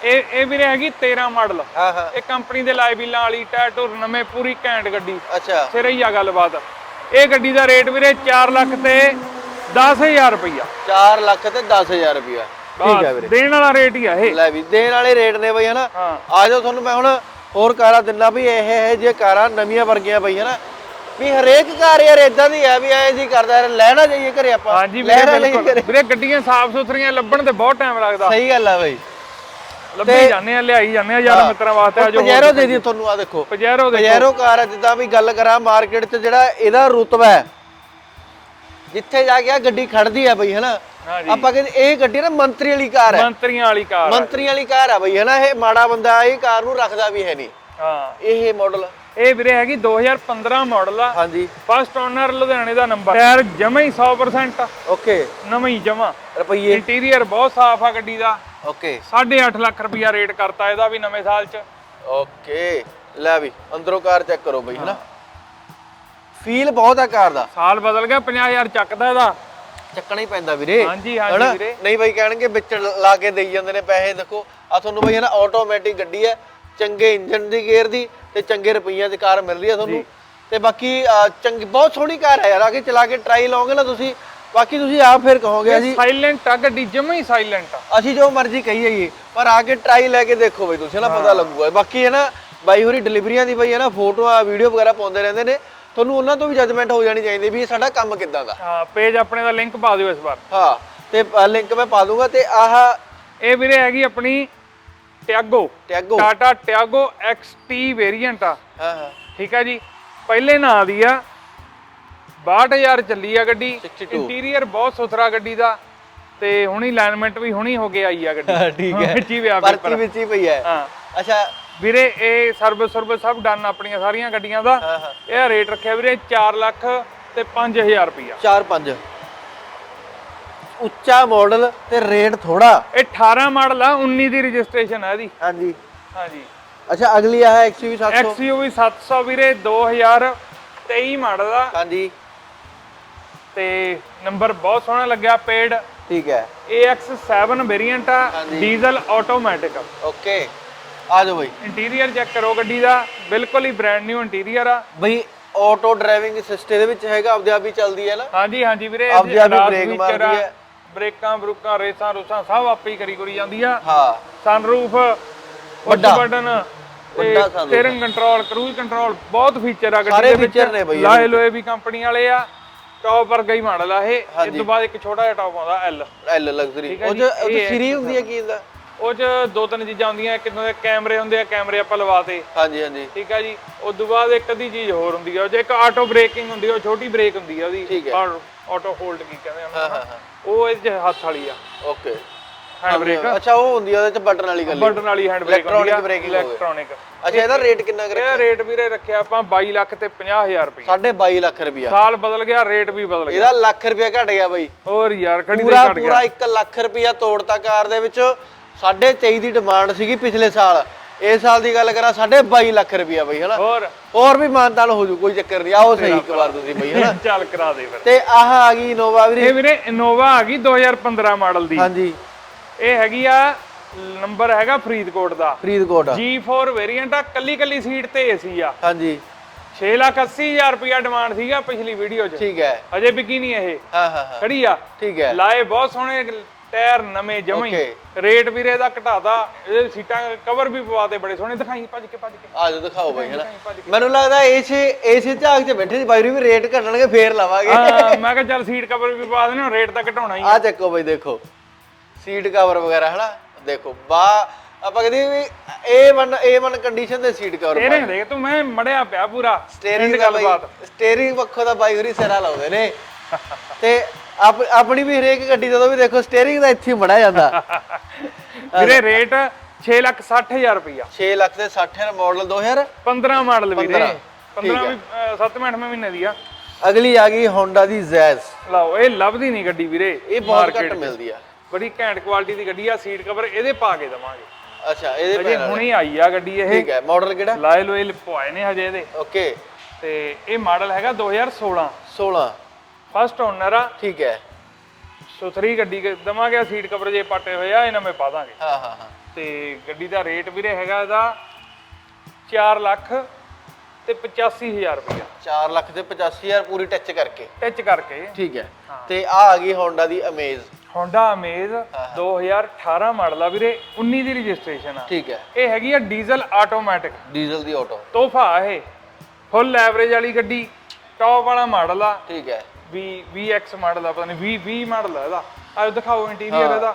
ਇਹ ਇਹ ਵੀਰੇ ਹੈਗੀ 13 ਮਾਡਲ ਹਾਂ ਹਾਂ। ਇਹ ਕੰਪਨੀ ਦੇ ਲਾਈ ਬਿੱਲਾਂ ਵਾਲੀ ਟਾਇਰ ਟੂਰ ਨਵੇਂ ਪੂਰੀ ਘੈਂਟ ਗੱਡੀ। ਅੱਛਾ। ਸਿਰੇ ਹੀ ਆ ਗੱਲਬਾਤ। ਇਹ ਗੱਡੀ ਦਾ ਰੇਟ ਵੀਰੇ 4 ਲੱਖ ਤੇ 10000 ਰੁਪਈਆ। 4 ਲੱਖ ਤੇ 10000 ਰੁਪਇਆ ਠੀਕ ਹੈ ਵੀਰੇ। ਦੇਣ ਵਾਲਾ ਰੇਟ ਹੀ ਆ ਇਹ। ਲੈ ਵੀ ਦੇਣ ਵਾਲੇ ਰੇਟ ਨੇ ਬਈ ਹਨਾ। ਆ ਜਾਓ ਤੁਹਾਨੂੰ ਮੈਂ ਹੁਣ ਹੋਰ ਕਾਰਾਂ ਦਿੰਨਾ ਵੀ ਇਹ ਇਹ ਜੇ ਕਾਰਾਂ ਨਵੀਆਂ ਵਰਗੀਆਂ ਬਈ ਹਨਾ ਵੀ ਹਰੇਕ ਕਾਰ ਯਾਰ ਇਦਾਂ ਦੀ ਹੈ ਵੀ ਐ ਜੀ ਕਰਦਾ ਯਾਰ ਲੈਣਾ ਜਾਈਏ ਘਰੇ ਆਪਾਂ। ਹਾਂਜੀ ਵੀਰੇ ਬਿਲਕੁਲ। ਗੱਡੀਆਂ ਸਾਫ਼ ਸੁਥਰੀਆਂ ਲੱਭਣ ਤੇ ਬਹੁਤ ਟਾਈਮ ਲੱਗਦਾ। ਸਹੀ ਗੱਲ ਆ ਬਈ। ਲੱਭੀ ਜਾਂਦੇ ਆ ਲਿਆਈ ਜਾਂਦੇ ਆ ਯਾਰ ਮਿੱਤਰਾਂ ਵਾਸਤੇ ਆ ਜੋ ਪਜੈਰੋ ਦੇ ਦੀ ਤੁਹਾਨੂੰ ਆ ਦੇਖੋ। ਪਜੈਰੋ ਦੇ ਪਜੈਰੋ ਕਾਰ ਹੈ ਜਿੱਦਾਂ ਵੀ ਗੱਲ ਕਰਾਂ ਮਾਰਕੀਟ 'ਚ ਜਿਹੜਾ ਇਹਦਾ ਰੁਤਬਾ ਹੈ ਜਿੱਥੇ ਜਾ ਕੇ ਆ ਗੱਡੀ ਖੜਦੀ ਹੈ ਬਈ ਹਨਾ? ਆਪਾਂ ਕਹਿੰਦੇ ਇਹ ਗੱਡੀ ਨਾ ਮੰਤਰੀ ਵਾਲੀ ਕਾਰ ਹੈ। ਮੰਤਰੀਆਂ ਵਾਲੀ ਕਾਰ। ਮੰਤਰੀ ਵਾਲੀ ਕਾਰ ਆ ਬਈ ਹਨਾ ਇਹ ਮਾੜਾ ਬੰਦਾ ਇਹ ਕਾਰ ਨੂੰ ਰੱਖਦਾ ਵੀ ਹੈ ਨਹੀਂ। ਹਾਂ। ਇਹ ਮਾਡਲ ਇਹ ਵੀਰੇ ਹੈਗੀ 2015 ਮਾਡਲ ਆ। ਹਾਂਜੀ। ਫਸਟ ਓਨਰ ਲੁਧਿਆਣੇ ਦਾ ਨੰਬਰ ਟਾਇਰ ਜਮਾ ਹੀ 100% ਓਕੇ ਨਵਾਂ ਹੀ ਜਮਾ। ਰੁਪਈਏ। ਇੰਟੀਰੀਅਰ ਬਹੁਤ ਸਾਫ਼ ਆ ਗੱਡੀ ਦਾ। ਓਕੇ 8.5 ਲੱਖ ਰੁਪਇਆ ਰੇਟ ਕਰਤਾ ਇਹਦਾ ਵੀ ਨਵੇਂ ਸਾਲ ਚ। ਓਕੇ ਲੈ ਵੀ ਅੰਦਰੋਂ ਕਾਰ ਚੈੱਕ ਕਰੋ ਬਈ ਹਨਾ ਫੀਲ ਬਹੁਤ ਆ ਕਾਰ ਦਾ। ਸਾਲ ਬਦਲ ਗਿਆ 50000 ਚੱਕਦਾ ਇਹਦਾ। ਚੱਕਣਾ ਹੀ ਪੈਂਦਾ ਵੀਰੇ। ਹਾਂਜੀ ਹਾਂਜੀ ਹਨਾ? ਵੀਰੇ। ਨਹੀਂ ਬਈ ਕਹਿਣਗੇ ਵਿੱਚ ਲਾ ਕੇ ਦੇਈ ਜਾਂਦੇ ਨੇ ਪੈਸੇ ਦੇਖੋ। ਆ ਤੁਹਾਨੂੰ ਬਈ ਹਨਾ ਆਟੋਮੈਟਿਕ ਗੱਡੀ ਹੈ ਚੰਗੇ ਇੰਜਨ ਦੀ ਗੇਅਰ ਦੀ ਤੇ ਚੰਗੇ ਰੁਪਈਆਂ ਦੀ ਕਾਰ ਮਿਲ ਰਹੀ ਹੈ ਤੁਹਾਨੂੰ। ਤੇ ਬਾਕੀ ਅਹ, ਚੰਗੀ ਬਹੁਤ ਸੋਹਣੀ ਕਾਰ ਹੈ ਯਾਰ ਆ ਕੇ ਚਲਾ ਕੇ ਟਰਾਈ ਲਾਓਗੇ ਨਾ ਤੁਸੀਂ ਬਾਕੀ ਤੁਸੀਂ ਆਪ ਫਿਰ ਕਹੋਗੇ ਅਸੀਂ ਸਾਇਲੈਂਟ ਆ ਗੱਡੀ ਜਮਾ ਹੀ ਸਾਇਲੈਂਟ ਆ। ਅਸੀਂ ਜੋ ਮਰਜ਼ੀ ਕਹੀ ਜਾਈਏ ਪਰ ਆ ਕੇ ਟਰਾਈ ਲੈ ਕੇ ਦੇਖੋ ਬਈ ਤੁਸੀਂ ਨਾ ਪਤਾ ਲੱਗੂਗਾ। ਬਾਕੀ ਹੈ ਨਾ ਬਾਈ ਹੋਰੀ ਡਿਲੀਵਰੀਆਂ ਦੀ ਬਈ ਹੈ ਨਾ ਫੋਟੋਆਂ ਵੀਡੀਓ ਵਗੈਰਾ ਪਾਉਂਦੇ ਰਹਿੰਦੇ ਨੇ। ਤੁਹਾਨੂੰ ਉਹਨਾਂ ਤੋਂ ਵੀ ਜੱਜਮੈਂਟ ਹੋ ਜਾਣੀ ਚਾਹੀਦੀ ਵੀ ਇਹ ਸਾਡਾ ਕੰਮ ਕਿੱਦਾਂ ਦਾ। ਹਾਂ ਪੇਜ ਆਪਣੇ ਦਾ ਲਿੰਕ ਪਾ ਦਿਓ ਇਸ ਵਾਰ। ਹਾਂ ਤੇ ਲਿੰਕ ਮੈਂ ਪਾ ਦੂੰਗਾ ਤੇ ਆਹ ਇਹ ਵੀਰੇ ਹੈਗੀ ਆਪਣੀ ਟਿਆਗੋ ਟੈਗੋ ਟਾਟਾ ਟਿਆਗੋ XT ਵੇਰੀਐਂਟ ਆ। ਹਾਂ ਹਾਂ। ਠੀਕ ਆ ਜੀ। ਪਹਿਲੇ ਨਾਂ ਦੀ ਆ। 62000 ਚੱਲੀ ਆ ਗੱਡੀ। 62 ਇੰਟੀਰੀਅਰ ਬਹੁਤ ਸੁਥਰਾ ਗੱਡੀ ਦਾ। ਤੇ ਹੁਣੀ ਅਲਾਈਨਮੈਂਟ ਵੀ ਹੁਣੀ ਹੋ ਕੇ ਆਈ ਆ ਗੱਡੀ। ਠੀਕ ਹੈ। ਵਿੱਚ ਹੀ ਵਿਆਹ ਪਰਚੀ ਪੇਪਰ ਵਿੱਚ ਹੀ ਪਈ ਹੈ। ਹਾਂ। ਅੱਛਾ ਵੀਰੇ ਇਹ ਸਰਵਿਸ ਸਰਵਿਸ ਸਭ ਡਨ ਆਪਣੀਆਂ ਸਾਰੀਆਂ ਗੱਡੀਆਂ ਦਾ। ਹਾਂ ਹਾਂ। ਇਹ ਰੇਟ ਰੱਖਿਆ ਵੀਰੇ 4 ਲੱਖ ਤੇ 5000 ਰੁਪਇਆ 4 5 ਉੱਚਾ ਮਾਡਲ ਤੇ ਰੇਟ ਥੋੜਾ ਇਹ 18 ਮਾਡਲ ਆ 19 ਦੀ ਰਜਿਸਟ੍ਰੇਸ਼ਨ ਹੈ ਇਹਦੀ। ਹਾਂਜੀ। ਹਾਂਜੀ। ਅੱਛਾ ਅਗਲੀ ਆ XUV 700 XUV 700 ਵੀਰੇ 2023 ਮਾਡਲ ਆ। ਹਾਂਜੀ। ਤੇ ਨੰਬਰ ਬਹੁਤ ਸੋਹਣਾ ਲੱਗਿਆ ਪੇਡ ਠੀਕ ਹੈ। AX7 ਵੇਰੀਐਂਟ ਆ। ਡੀਜ਼ਲ ਆਟੋਮੈਟਿਕ ਓਕੇ ਆ ਜਾਓ ਬਈ। ਇੰਟੀਰੀਅਰ ਚੈੱਕ ਕਰੋ ਗੱਡੀ ਦਾ ਬਿਲਕੁਲ ਹੀ ਬ੍ਰੈਂਡ ਨਿਊ ਇੰਟੀਰੀਅਰ ਆ। ਬਈ ਆਟੋ ਡਰਾਈਵਿੰਗ ਸਿਸਟਮ ਦੇ ਵਿੱਚ ਹੈਗਾ ਆਪਦੇ ਆਪ ਹੀ ਚੱਲਦੀ ਹੈ ਨਾ? ਹਾਂਜੀ ਹਾਂਜੀ ਵੀਰੇ ਆਪਦੇ ਆਪ ਹੀ ਬ੍ਰੇਕ feature ਮਾਰਦੀ ਆ, ਹੈ। ਬ੍ਰੇਕਾਂ ਬਰੂਕਾਂ ਰੇਸਾਂ ਰੂਸਾਂ ਸਭ ਆਪੇ ਹੀ ਕਰੀ ਕਰੀ ਜਾਂਦੀ ਆ। ਹਾਂ। ਸਨਰੂਫ ਵੱਡਾ। ਬਟਨ ਵੱਡਾ sunroof steering control cruise control ਬਹੁਤ ਫੀਚਰ ਆ ਗੱਡੀ ਸਾਰੇ ਦੇ ਵਿੱਚ। feature ਨੇ ਬਈ ਇਹਦੇ ਲਾਏ ਲੋਏ ਵੀ ਕੰਪਨੀ ਵਾਲੇ ਆ ਟੌਪ ਵਰਗਾ ਹੀ ਮਾਡਲ ਆ ਇਹ। ਇਸ ਤੋਂ ਬਾਅਦ ਇੱਕ ਛੋਟਾ ਜਿਹਾ ਟੌਪ ਆਉਂਦਾ ਐਲ ਐਲ ਲਗਜ਼ਰੀ ਠੀਕ ਹੈ ਉਹ ਜੀ, ਉਹ ਇਹ ਸੀਰੀ ਹੁੰਦੀ ਹੈ ਕੀ ਹੁੰਦਾ ਉਹ ਚ ਦੋ ਤਿੰਨ ਚੀਜ਼ਾਂ ਹੁੰਦੀਆਂ ਇੱਕ ਦੇ ਕੈਮਰੇ ਹੁੰਦੇ ਆ ਕੈਮਰੇ ਆਪਾਂ ਲਵਾਤੇ ਹਾਂਜੀ ਹਾਂਜੀ। ਠੀਕ ਆ ਜੀ? ਉਸ ਤੋਂ ਬਾਅਦ ਇੱਕ ਅੱਧੀ ਚੀਜ਼ ਹੋਰ ਹੁੰਦੀ ਆ ਉਹ 'ਚ ਇੱਕ ਆਟੋ ਬ੍ਰੇਕਿੰਗ ਹੁੰਦੀ ਆ ਉਹ ਛੋਟੀ ਬ੍ਰੇਕ ਹੁੰਦੀ ਆ ਉਹਦੀ ਆਟੋ ਹੋਲਡ ਕੀ ਕਹਿੰਦੇ ਹਾਂ ਉਹ ਇਹ 'ਚ ਹੱਥ ਵਾਲੀ ਆ। ਓਕੇ। ਹੈਂਡ ਬ੍ਰੇਕ ਅੱਛਾ ਉਹ ਹੁੰਦੀ ਆ ਉਹਦੇ ਚ ਬਟਨ ਵਾਲੀ ਗੱਲ ਬਟਨ ਵਾਲੀ ਹੈਂਡ ਬ੍ਰੇਕ braking ਹੋਵੇ। ਇਲੈਕਟ੍ਰੋਨਿਕ ਅੱਛਾ ਇਹਦਾ ਰੇਟ ਕਿੰਨਾ ਕਰ ਇਹ ਰੇਟ ਵੀਰੇ ਰੱਖਿਆ ਆਪਾਂ 22 ਲੱਖ ਤੇ 50000 ਰੁਪਏ 22 ਲੱਖ ਰੁਪਿਆ ਸਾਲ ਬਦਲ ਗਿਆ ਰੇਟ ਵੀ ਬਦਲ ਗਿਆ। ਇਹਦਾ ਲੱਖ ਰੁਪਿਆ ਘਟ ਗਿਆ ਬਾਈ। ਹੋਰ ਯਾਰ ਖੜੀ ਤੇ ਪੂਰਾ ਘਟ ਗਿਆ। ਪੂਰਾ 1 ਲੱਖ ਰੁਪਿਆ ਤੋੜਤਾ ਕਾਰ ਦੇ ਵਿੱਚ। 23.5 ਦੀ ਡਿਮਾਂਡ ਸੀਗੀ ਪਿਛਲੇ ਸਾਲ। ਇਸ ਸਾਲ ਦੀ ਗੱਲ ਕਰਾਂ 22 ਲੱਖ ਰੁਪਿਆ ਬਈ ਹਨਾ? ਹੋਰ? ਹੋਰ ਵੀ ਮਾਨਤਾਨ ਹੋ ਜੂ ਕੋਈ ਚੱਕਰ ਨਹੀਂ। ਆਓ ਸਹੀ ਇੱਕ ਵਾਰ ਤੁਸੀਂ ਬਈ ਹਨਾ? ਚੱਲ ਕਰਾ ਦੇ ਫਿਰ। ਤੇ ਆਹ ਆ ਗਈ ਇਨੋਵਾ ਵੀਰੇ। ਇਹ ਵੀਰੇ ਇਨੋਵਾ ਆ ਗਈ 2015 ਮਾਡਲ ਦੀ। ਹਾਂਜੀ। ਇਹ ਹੈਗੀ ਆ ਨੰਬਰ ਹੈਗਾ ਫਰੀਦਕੋਟ ਦਾ। ਫਰੀਦਕੋਟ G4 ਵੇਰੀਐਂਟ ਆ ਕੱਲੀ ਕੱਲੀ ਸੀਟ ਤੇ ਏਸੀ ਆ। ਹਾਂਜੀ। 6 ਲੱਖ 80000 ਰੁਪਇਆ ਡਿਮਾਂਡ ਸੀਗਾ ਪਿਛਲੀ ਵੀਡੀਓ 'ਚ। ਠੀਕ ਹੈ। ਅਜੇ ਵਿਕੀ ਨਹੀਂ ਇਹ। ਹਾਂ ਹਾਂ ਹਾਂ। ਖੜੀ ਆ। ਠੀਕ ਹੈ। ਲਾਏ ਬਹੁਤ ਸੋਹਣੇ ਟਾਇਰ ਨਵੇਂ ਜਮਾਂ ਰੇਟ ਵੀਰੇ ਦਾ ਘਟਾਦਾ ਇਹਦੇ ਸੀਟਾਂ ਕਵਰ ਵੀ ਪਵਾਤੇ ਬੜੇ ਸੋਹਣੇ। ਦਿਖਾਈ ਭੱਜ ਕੇ ਭੱਜ ਕੇ। ਆ ਜਾਓ ਦਿਖਾਓ ਬਈ ਹਨਾ। ਮੈਨੂੰ ਲੱਗਦਾ ਏਸੇ ਏਸੇ ਝਾਕ 'ਚ ਬੈਠੇ ਸੀ ਬਾਈ ਵੀ ਰੇਟ ਘਟਣਗੇ ਫੇਰ ਲਵਾਂਗੇ। ਮੈਂ ਕਿਹਾ ਚੱਲ ਸੀਟ ਕਵਰ ਵੀ ਪਵਾ ਦੇਣੇ ਰੇਟ ਤਾਂ ਘਟਾਉਣਾ ਹੀ ਆ। ਆ ਚੱਕੋ ਬਈ ਦੇਖੋ। ਸੀਟ ਕਵਰ ਵਗੈਰਾ ਹਨਾ? ਦੇਖੋ ਬਾ ਆਪਾਂ ਕਹਿੰਦੇ ਵੀ A1 A1 ਕੰਡੀਸ਼ਨ ਦੇ ਸੀਟ ਕਵਰ ਤੇਰੇ ਦੇਖ ਤੂੰ ਮੈਂ ਮੜਿਆ ਪਿਆ ਪੂਰਾ। ਸਟੀਅਰਿੰਗ ਦਾ ਬਾਈ ਸਟੀਅਰਿੰਗ ਪੱਖੋਂ ਦਾ ਬਾਈ ਹੋਰੀ ਸਿਰਾ ਲਾਉਂਦੇ ਨੇ। ਤੇ ਆਪ- ਆਪਣੀ ਵੀ ਹਰੇਕ ਗੱਡੀ ਜਦੋਂ ਵੀ ਦੇਖੋ ਸਟੀਅਰਿੰਗ ਦਾ ਇੱਥੇ ਮੜਾ ਜਾਂਦਾ। ਵੀਰੇ ਰੇਟ 6 ਲੱਖ 60000 ਰੁਪਇਆ 6 ਲੱਖ ਦੇ 60 ਮਾਡਲ 2000 15 ਮਾਡਲ ਵੀਰੇ। 15 15 ਵੀ 7 ਅੱਠਵੇਂ ਮਹੀਨੇ ਦੀ ਆ। ਅਗਲੀ ਆ ਗਈ Honda ਦੀ Jazz ਲਓ ਇਹ ਲੱਭਦੀ ਨਹੀਂ ਗੱਡੀ ਵੀਰੇ ਇਹ ਬਹੁਤ ਘੱਟ ਮਿਲਦੀ ਆ। ਬੜੀ ਘੈਂਟ ਕੁਆਲਿਟੀ ਦੀ ਗੱਡੀ ਆ ਸੀਟ ਕਵਰ ਇਹਦੇ ਪਾ ਕੇ ਦਵਾਂਗੇ। ਅੱਛਾ ਇਹਦੇ ਅਜੇ ਹੁਣੇ ਆਈ ਆ ਗੱਡੀ ਇਹ। ਠੀਕ ਹੈ ਮਾਡਲ ਕਿਹੜਾ? ਲਾਇਲ ਓਇਲ ਪਵਾਏ ਨੇ ਹਜੇ ਇਹਦੇ। ਓਕੇ ਤੇ ਇਹ ਮਾਡਲ ਹੈਗਾ 2016 16 ਫਸਟ ਓਨਰ ਆ। ਠੀਕ ਹੈ। ਸੁਥਰੀ ਗੱਡੀ ਦਵਾਂਗੇ ਸੀਟ ਕਵਰ ਜੇ ਪਾਟੇ ਹੋਏ ਆ ਇਹਨਾਂ ਮੈਂ ਪਾ ਦਾਂਗੇ। ਹਾਂ ਹਾਂ ਹਾਂ। ਤੇ ਗੱਡੀ ਦਾ ਰੇਟ ਵੀਰੇ ਹੈਗਾ ਇਹਦਾ 4 ਲੱਖ ਤੇ 85000 ਰੁਪਇਆ 4 ਲੱਖ ਤੇ 85000 ਪੂਰੀ ਟੱਚ ਕਰਕੇ। ਟੱਚ ਕਰਕੇ। ਠੀਕ ਹੈ। ਤੇ ਆ ਆ ਗਈ Honda ਦੀ Amaze Honda Amaze 2018 ਮਾਡਲ ਆ ਵੀਰੇ 19 ਦੀ ਰਜਿਸਟ੍ਰੇਸ਼ਨ ਆ। ਠੀਕ ਹੈ। ਇਹ ਹੈਗੀ ਆ ਡੀਜ਼ਲ ਆਟੋਮੈਟਿਕ ਡੀਜ਼ਲ ਦੀ ਆਟੋ ਤੋਹਫਾ ਇਹ। ਫੁੱਲ ਐਵਰੇਜ ਵਾਲੀ ਗੱਡੀ ਟੌਪ ਵਾਲਾ ਮਾਡਲ ਆ। ਠੀਕ ਹੈ। ਵੀ VX ਮਾਡਲ ਆ ਪਤਾ ਨਹੀਂ 20 20 ਮਾਡਲ ਆ ਇਹਦਾ। ਆਹ ਦਿਖਾਓ ਇੰਟੀਰੀਅਰ ਇਹਦਾ।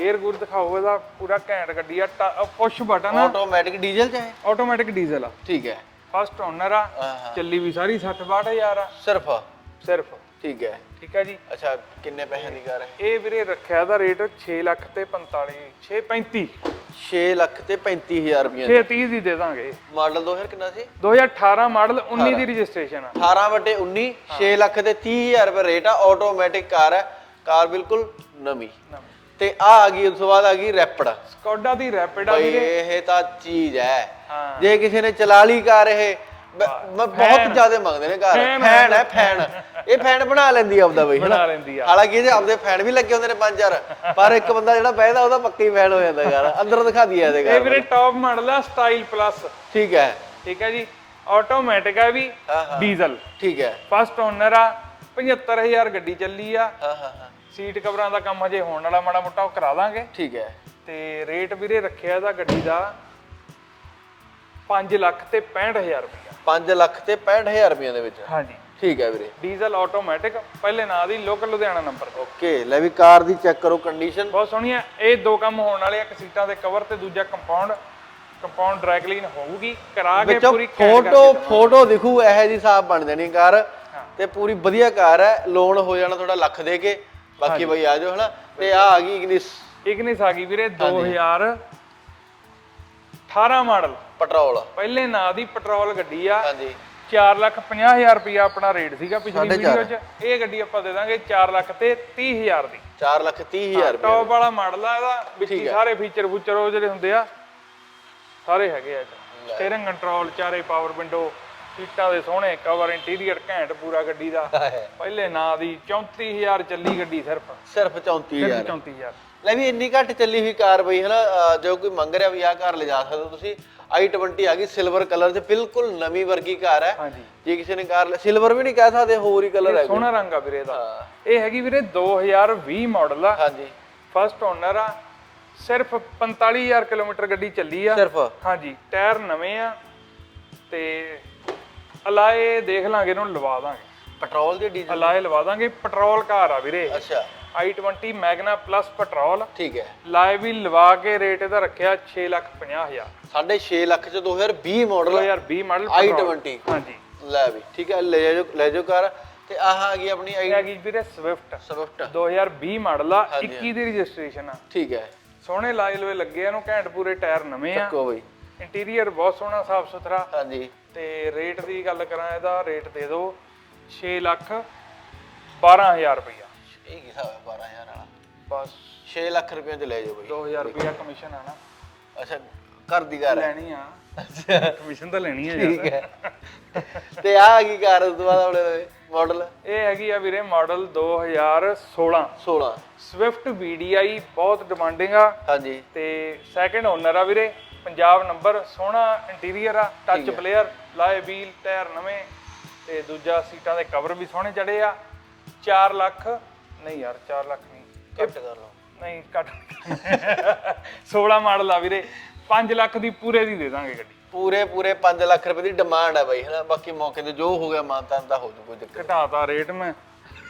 에ਅਰ ਗੁਰ ਦਿਖਾਓ ਇਹਦਾ ਪੂਰਾ ਘੈਂਟ ਗੱਡੀ ਆ ਪੁਸ਼ ਬਟਨ ਆ। ਆਟੋਮੈਟਿਕ ਡੀਜ਼ਲ ਚ ਹੈ ਆਟੋਮੈਟਿਕ ਡੀਜ਼ਲ ਆ। ਠੀਕ ਹੈ। ਫਸਟ ਓਨਰ ਆ ਚੱਲੀ ਵੀ ਸਾਰੀ 60 62000 ਆ। ਸਿਰਫ? ਸਿਰਫ। ਠੀਕ ਹੈ। ਠੀਕ ਹੈ ਜੀ? ਅੱਛਾ ਕਿੰਨੇ ਪੈਸੇ ਦੀ ਕਾਰ ਹੈ? ਇਹ ਵੀਰੇ ਰੱਖਿਆ ਦਾ ਰੇਟ 6 ਲੱਖ ਤੇ 45 635 6 ਲੱਖ ਤੇ 35000 ਰੁਪਏ 630 ਦੀ। ਦੇ ਦਾਂਗੇ। ਮਾਡਲ 2000 ਕਿੰਨਾ ਸੀ? 2018 ਮਾਡਲ 19 ਦੀ ਰਜਿਸਟ੍ਰੇਸ਼ਨ ਆ। 18 ਵਟੇ 19 6 ਲੱਖ ਤੇ 30000 ਰੁਪਏ ਰੇਟ ਆ ਆਟੋਮੈਟਿਕ ਕਾਰ ਹੈ। ਕਾਰ ਬਿਲਕੁਲ ਨਵੀਂ। ਤੇ ਆ ਆ ਗਈ ਉਸ ਤੋਂ ਬਾਅਦ ਆ ਗਈ ਰੈਪਿਡ ਸਕੋਡਾ ਦੀ ਰੈਪਿਡ ਆ ਬਈ ਇਹ ਤਾਂ ਚੀਜ਼ ਹਾਂ। ਜੇ ਕਿਸੇ ਨੇ ਚਲਾ ਲਈ ਕਾਰ ਇਹ ਬ- ਬ- ਬਹੁਤ ਜ਼ਿਆਦਾ ਮੰਗਦੇ ਨੇ ਕਾਰ ਫੈਨ ਫੈਨ ਹੈ ਫੈਨ। ਇਹ ਫੈਨ ਬਣਾ ਲੈਂਦੀ ਆ ਆਪਦਾ ਬਈ ਹਨਾ? ਬਣਾ ਲੈਂਦੀ ਆ। ਹਾਲਾਂਕਿ ਇਹਦੇ ਆਪਦੇ ਫੈਨ ਵੀ ਲੱਗੇ ਹੁੰਦੇ ਨੇ ਪੰਜ ਚਾਰ ਪਰ ਇੱਕ ਬੰਦਾ ਜਿਹੜਾ ਬਹਿਦਾ ਉਹਦਾ ਪੱਕਾ ਹੀ ਫੈਨ ਹੋ ਜਾਂਦਾ ਯਾਰ। ਅੰਦਰ ਦਿਖਾ ਦਈਏ ਇਹਦੇ ਇਹ ਵੀਰੇ ਟੌਪ ਮਾਡਲ ਆ ਸਟਾਈਲ ਪਲੱਸ ਠੀਕ ਹੈ। ਠੀਕ ਹੈ ਜੀ? ਆਟੋਮੈਟਿਕ ਆ ਵੀ ਹਾਂ ਡੀਜ਼ਲ ਠੀਕ ਹੈ। ਫਸਟ ਓਨਰ ਆ 75000 ਗੱਡੀ ਚੱਲੀ ਆ। ਹਾਂ ਹਾਂ ਹਾਂ। ਸੀਟ ਕਵਰਾਂ ਦਾ ਕੰਮ ਹਜੇ ਹੋਣ ਵਾਲਾ ਮਾੜਾ ਮੋਟਾ ਉਹ ਕਰਾ ਦਾਂਗੇ ਠੀਕ ਹੈ। ਤੇ ਰੇਟ ਵੀਰੇ ਰੱਖਿਆ ਇਹਦਾ ਗੱਡੀ ਦਾ 5 ਲੱਖ ਤੇ 65000 ਰੁਪਇਆ 5 ਲੱਖ ਤੇ 65000 ਰੁਪਏ ਦੇ ਵਿੱਚ। ਹਾਂਜੀ। ਠੀਕ ਹੈ ਵੀਰੇ। ਡੀਜ਼ਲ ਆਟੋਮੈਟਿਕ ਪਹਿਲੇ ਨਾਂ ਦੀ ਲੋਕਲ ਲੁਧਿਆਣਾ ਨੰਬਰ ਓਕੇ ਲੈ ਵੀ ਕਾਰ ਦੀ ਚੈੱਕ ਕਰੋ ਕੰਡੀਸ਼ਨ ਬਹੁਤ ਸੋਹਣੀ ਹੈ। ਇਹ ਦੋ ਕੰਮ ਹੋਣ ਵਾਲੇ ਆ, ਇੱਕ ਸੀਟਾਂ ਦੇ ਕਵਰ ਤੇ ਦੂਜਾ ਕੰਪਾਊਂਡ ਕੰਪਾਊਂਡ ਡਰਾਈ ਕਲੀਨ ਹੋਊਗੀ ਕਰਾ ਕੇ ਵਿੱਚੋਂ ਪੂਰੀ ਫੋਟੋ ਫੋਟੋ ਦਿਖੂ ਇਹੋ ਜੀ ਸਾਫ਼ ਬਣ ਜਾਣੀ ਕਾਰ। ਤੇ ਪੂਰੀ ਵਧੀਆ ਕਾਰ ਹੈ ਲੋਨ ਹੋ ਜਾਣਾ ਤੁਹਾਡਾ ਲੱਖ ਦੇ ਕੇ। ਬਾਕੀ ਬਈ ਆ ਜਾਓ ਹਨਾ। ਤੇ ਆ ਆ ਗਈ ਇਗਨਿਸ ਇਗਨਿਸ ਆ ਗਈ ਵੀਰੇ 2018 ਮਾਡਲ। ਪੈਟਰੋਲ। ਪਹਿਲੇ ਨਾਂ ਦੀ ਪੈਟਰੋਲ ਗੱਡੀ ਆ। ਹਾਂਜੀ। 4 ਲੱਖ 50000 ਰੁਪਇਆ ਆਪਣਾ ਰੇਟ ਸੀਗਾ ਪਿਛਲੀ ਵੀਡੀਓ 'ਚ। ਇਹ ਗੱਡੀ ਆਪਾਂ ਦੇ ਦਾਂਗੇ 4 ਲੱਖ ਤੇ 30000 ਦੀ। 4 ਲੱਖ 30000 ਰੁਪਏ ਟੌਪ ਵਾਲਾ ਮਾਡਲ ਆ ਇਹਦਾ ਵਿੱਚ ਸਾਰੇ ਫੀਚਰ ਫੂਚਰ ਉਹ ਜਿਹੜੇ ਹੁੰਦੇ ਆ ਸਾਰੇ ਹੈਗੇ ਆ ਸਟੀਅਰਿੰਗ ਕੰਟਰੋਲ ਚਾਰੇ ਪਾਵਰ ਵਿੰਡੋ ਸੀਟਾਂ ਦੇ ਸੋਹਣੇ ਕਵਰ ਇੰਟੀਰੀਅਰ ਘੈਂਟ ਪੂਰਾ ਗੱਡੀ ਦਾ। ਪਹਿਲੇ ਨਾਂ ਦੀ 34000 ਚੱਲੀ ਗੱਡੀ ਸਿਰਫ। ਸਿਰਫ 34000 34000 ਲੈ ਵੀ ਇੰਨੀ ਘੱਟ ਚੱਲੀ ਹੋਈ ਕਾਰ ਬਈ ਹਨਾ? ਅਹ ਜੋ ਕੋਈ ਮੰਗ ਰਿਹਾ ਵੀ ਆਹ ਕਾਰ ਲਿਜਾ ਸਕਦੇ ਹੋ ਤੁਸੀਂ i20 ਆ ਗਈ ਸਿਲਵਰ ਕਲਰ 'ਚ ਬਿਲਕੁਲ ਨਵੀਂ ਵਰਗੀ ਕਾਰ ਹੈ। ਹਾਂਜੀ। ਜੇ ਕਿਸੇ ਨੇ ਕਾਰ ਸਿਲਵਰ ਵੀ ਨਹੀਂ ਕਹਿ ਸਕਦੇ ਹੋਰ ਹੀ ਕਲਰ ਹੈ ਸੋਹਣਾ ਰੰਗ ਆ ਵੀਰੇ ਦਾ ਹਾਂ। ਇਹ ਹੈਗੀ ਵੀਰੇ 2020 ਮਾਡਲ ਆ। ਹਾਂਜੀ। ਫਸਟ ਓਨਰ ਆ। ਸਿਰਫ 45000 ਕਿਲੋਮੀਟਰ ਗੱਡੀ ਚੱਲੀ ਆ। ਸਿਰਫ? ਹਾਂਜੀ। ਟਾਇਰ ਨਵੇਂ ਆ ਤੇ ਅਲਾਏ ਦੇਖ ਲਾਂਗੇ ਇਹਨੂੰ ਲਵਾ ਦਾਂਗੇ। ਪੈਟਰੋਲ ਦੀ ਡੀਜ਼ਲ ਅਲਾਏ ਲਵਾ ਦਾਂਗੇ। ਪੈਟਰੋਲ ਕਾਰ ਆ ਵੀਰੇ। ਅੱਛਾ। I20 Magna plus petrol. ਠੀਕ ਹੈ। ਲਾਏ ਵੀ ਲਵਾ ਕੇ ਰੇਟ ਇਹਦਾ ਰੱਖਿਆ 6 ਲੱਖ 50 ਹਜ਼ਾਰ। ਸਾਢੇ 6 ਲੱਖ ਚ 2020 ਮਾਡਲ 2020 ਮਾਡਲ i20 ਹਾਂਜੀ। ਲੈ ਵੀ ਠੀਕ ਹੈ ਲੈ ਜਾਓ ਲੈ ਜਾਓ ਕਾਰ ਤੇ ਆਹ ਆ ਗਈ ਆਪਣੀ ਇਹ ਹੈਗੀ ਵੀਰੇ ਸਵਿਫਟ ਸਵਿਫਟ 2020 ਮਾਡਲ ਆ 21 ਦੀ ਰਜਿਸਟ੍ਰੇਸ਼ਨ ਆ। ਠੀਕ ਹੈ। ਸੋਹਣੇ ਲਾਏ ਲੋਏ ਲੱਗੇ ਆ ਇਹਨੂੰ ਘੈਂਟ ਪੂਰੇ ਟਾਇਰ ਨਵੇਂ ਆ। ਕੋ ਬਈ। ਇੰਟੀਰੀਅਰ ਬਹੁਤ ਸੋਹਣਾ ਸਾਫ਼ ਸੁਥਰਾ। ਹਾਂਜੀ। ਤੇ ਰੇਟ ਦੀ ਗੱਲ ਕਰਾਂ ਇਹਦਾ ਰੇਟ ਦੇ ਦਿਓ 6 ਲੱਖ 12000 ਰੁਪਇਆ ਇਹ ਕੀ ਹਿਸਾਬ ਹੈ 12000 ਵਾਲਾ। ਬਸ। 6 ਲੱਖ ਰੁਪਏ ਚ ਲੈ ਜਾਓ ਬਈ। 2000 ਰੁਪਇਆ ਕਮਿਸ਼ਨ ਆ ਨਾ। ਅੱਛਾ ਘਰ ਦੀ ਹੈ ਲੈਣੀ ਆ। ਕਮਿਸ਼ਨ ਤਾਂ ਲੈਣੀ ਆ ਯਾਰ। ਠੀਕ ਹੈ। ਤੇ ਆਹ ਆ ਕੀ ਕਾਰ ਉਸ ਤੋਂ ਬਾਅਦ ਆਪਣੇ ਮਾਡਲ ਇਹ ਹੈਗੀ ਆ ਵੀਰੇ ਮਾਡਲ 2016 16 ਸਵਿਫਟ VDI ਬਹੁਤ ਡਿਮਾਂਡਿੰਗ ਆ। ਹਾਂਜੀ। ਤੇ ਸੈਕੰਡ ਓਨਰ ਆ ਵੀਰੇ ਪੰਜਾਬ ਨੰਬਰ ਸੋਹਣਾ ਇੰਟੀਰੀਅਰ ਆ ਟੱਚ ਪਲੇਅਰ ਲਾਏ ਵੀਲ ਟਾਇਰ ਨਵੇਂ ਤੇ ਦੂਜਾ ਸੀਟਾਂ ਦੇ ਕਵਰ ਵੀ ਸੋਹਣੇ ਚੜੇ ਆ। 4 ਲੱਖ ਨਹੀਂ ਯਾਰ 4 ਲੱਖ ਨਹੀਂ। ਕੱਟ ਕਰ ਲਓ। ਨਹੀਂ ਘੱਟ 16 ਮਾਡਲ ਆ ਵੀਰੇ 5 ਲੱਖ ਦੀ ਪੂਰੇ ਦੀ ਦੇ ਦਾਂਗੇ ਗੱਡੀ। ਪੂਰੇ ਪੂਰੇ 5 ਲੱਖ ਰੁਪਏ ਦੀ ਡਿਮਾਂਡ ਹੈ ਬਈ ਹਨਾ? ਬਾਕੀ ਮੌਕੇ ਤੇ ਜੋ ਹੋ ਗਿਆ ਮਾਨਤਾਨ ਦਾ ਹੋ ਜੂ ਕੋਈ ਚੱਕਰ ਘਟਾਤਾ ਰੇਟ ਮੈਂ।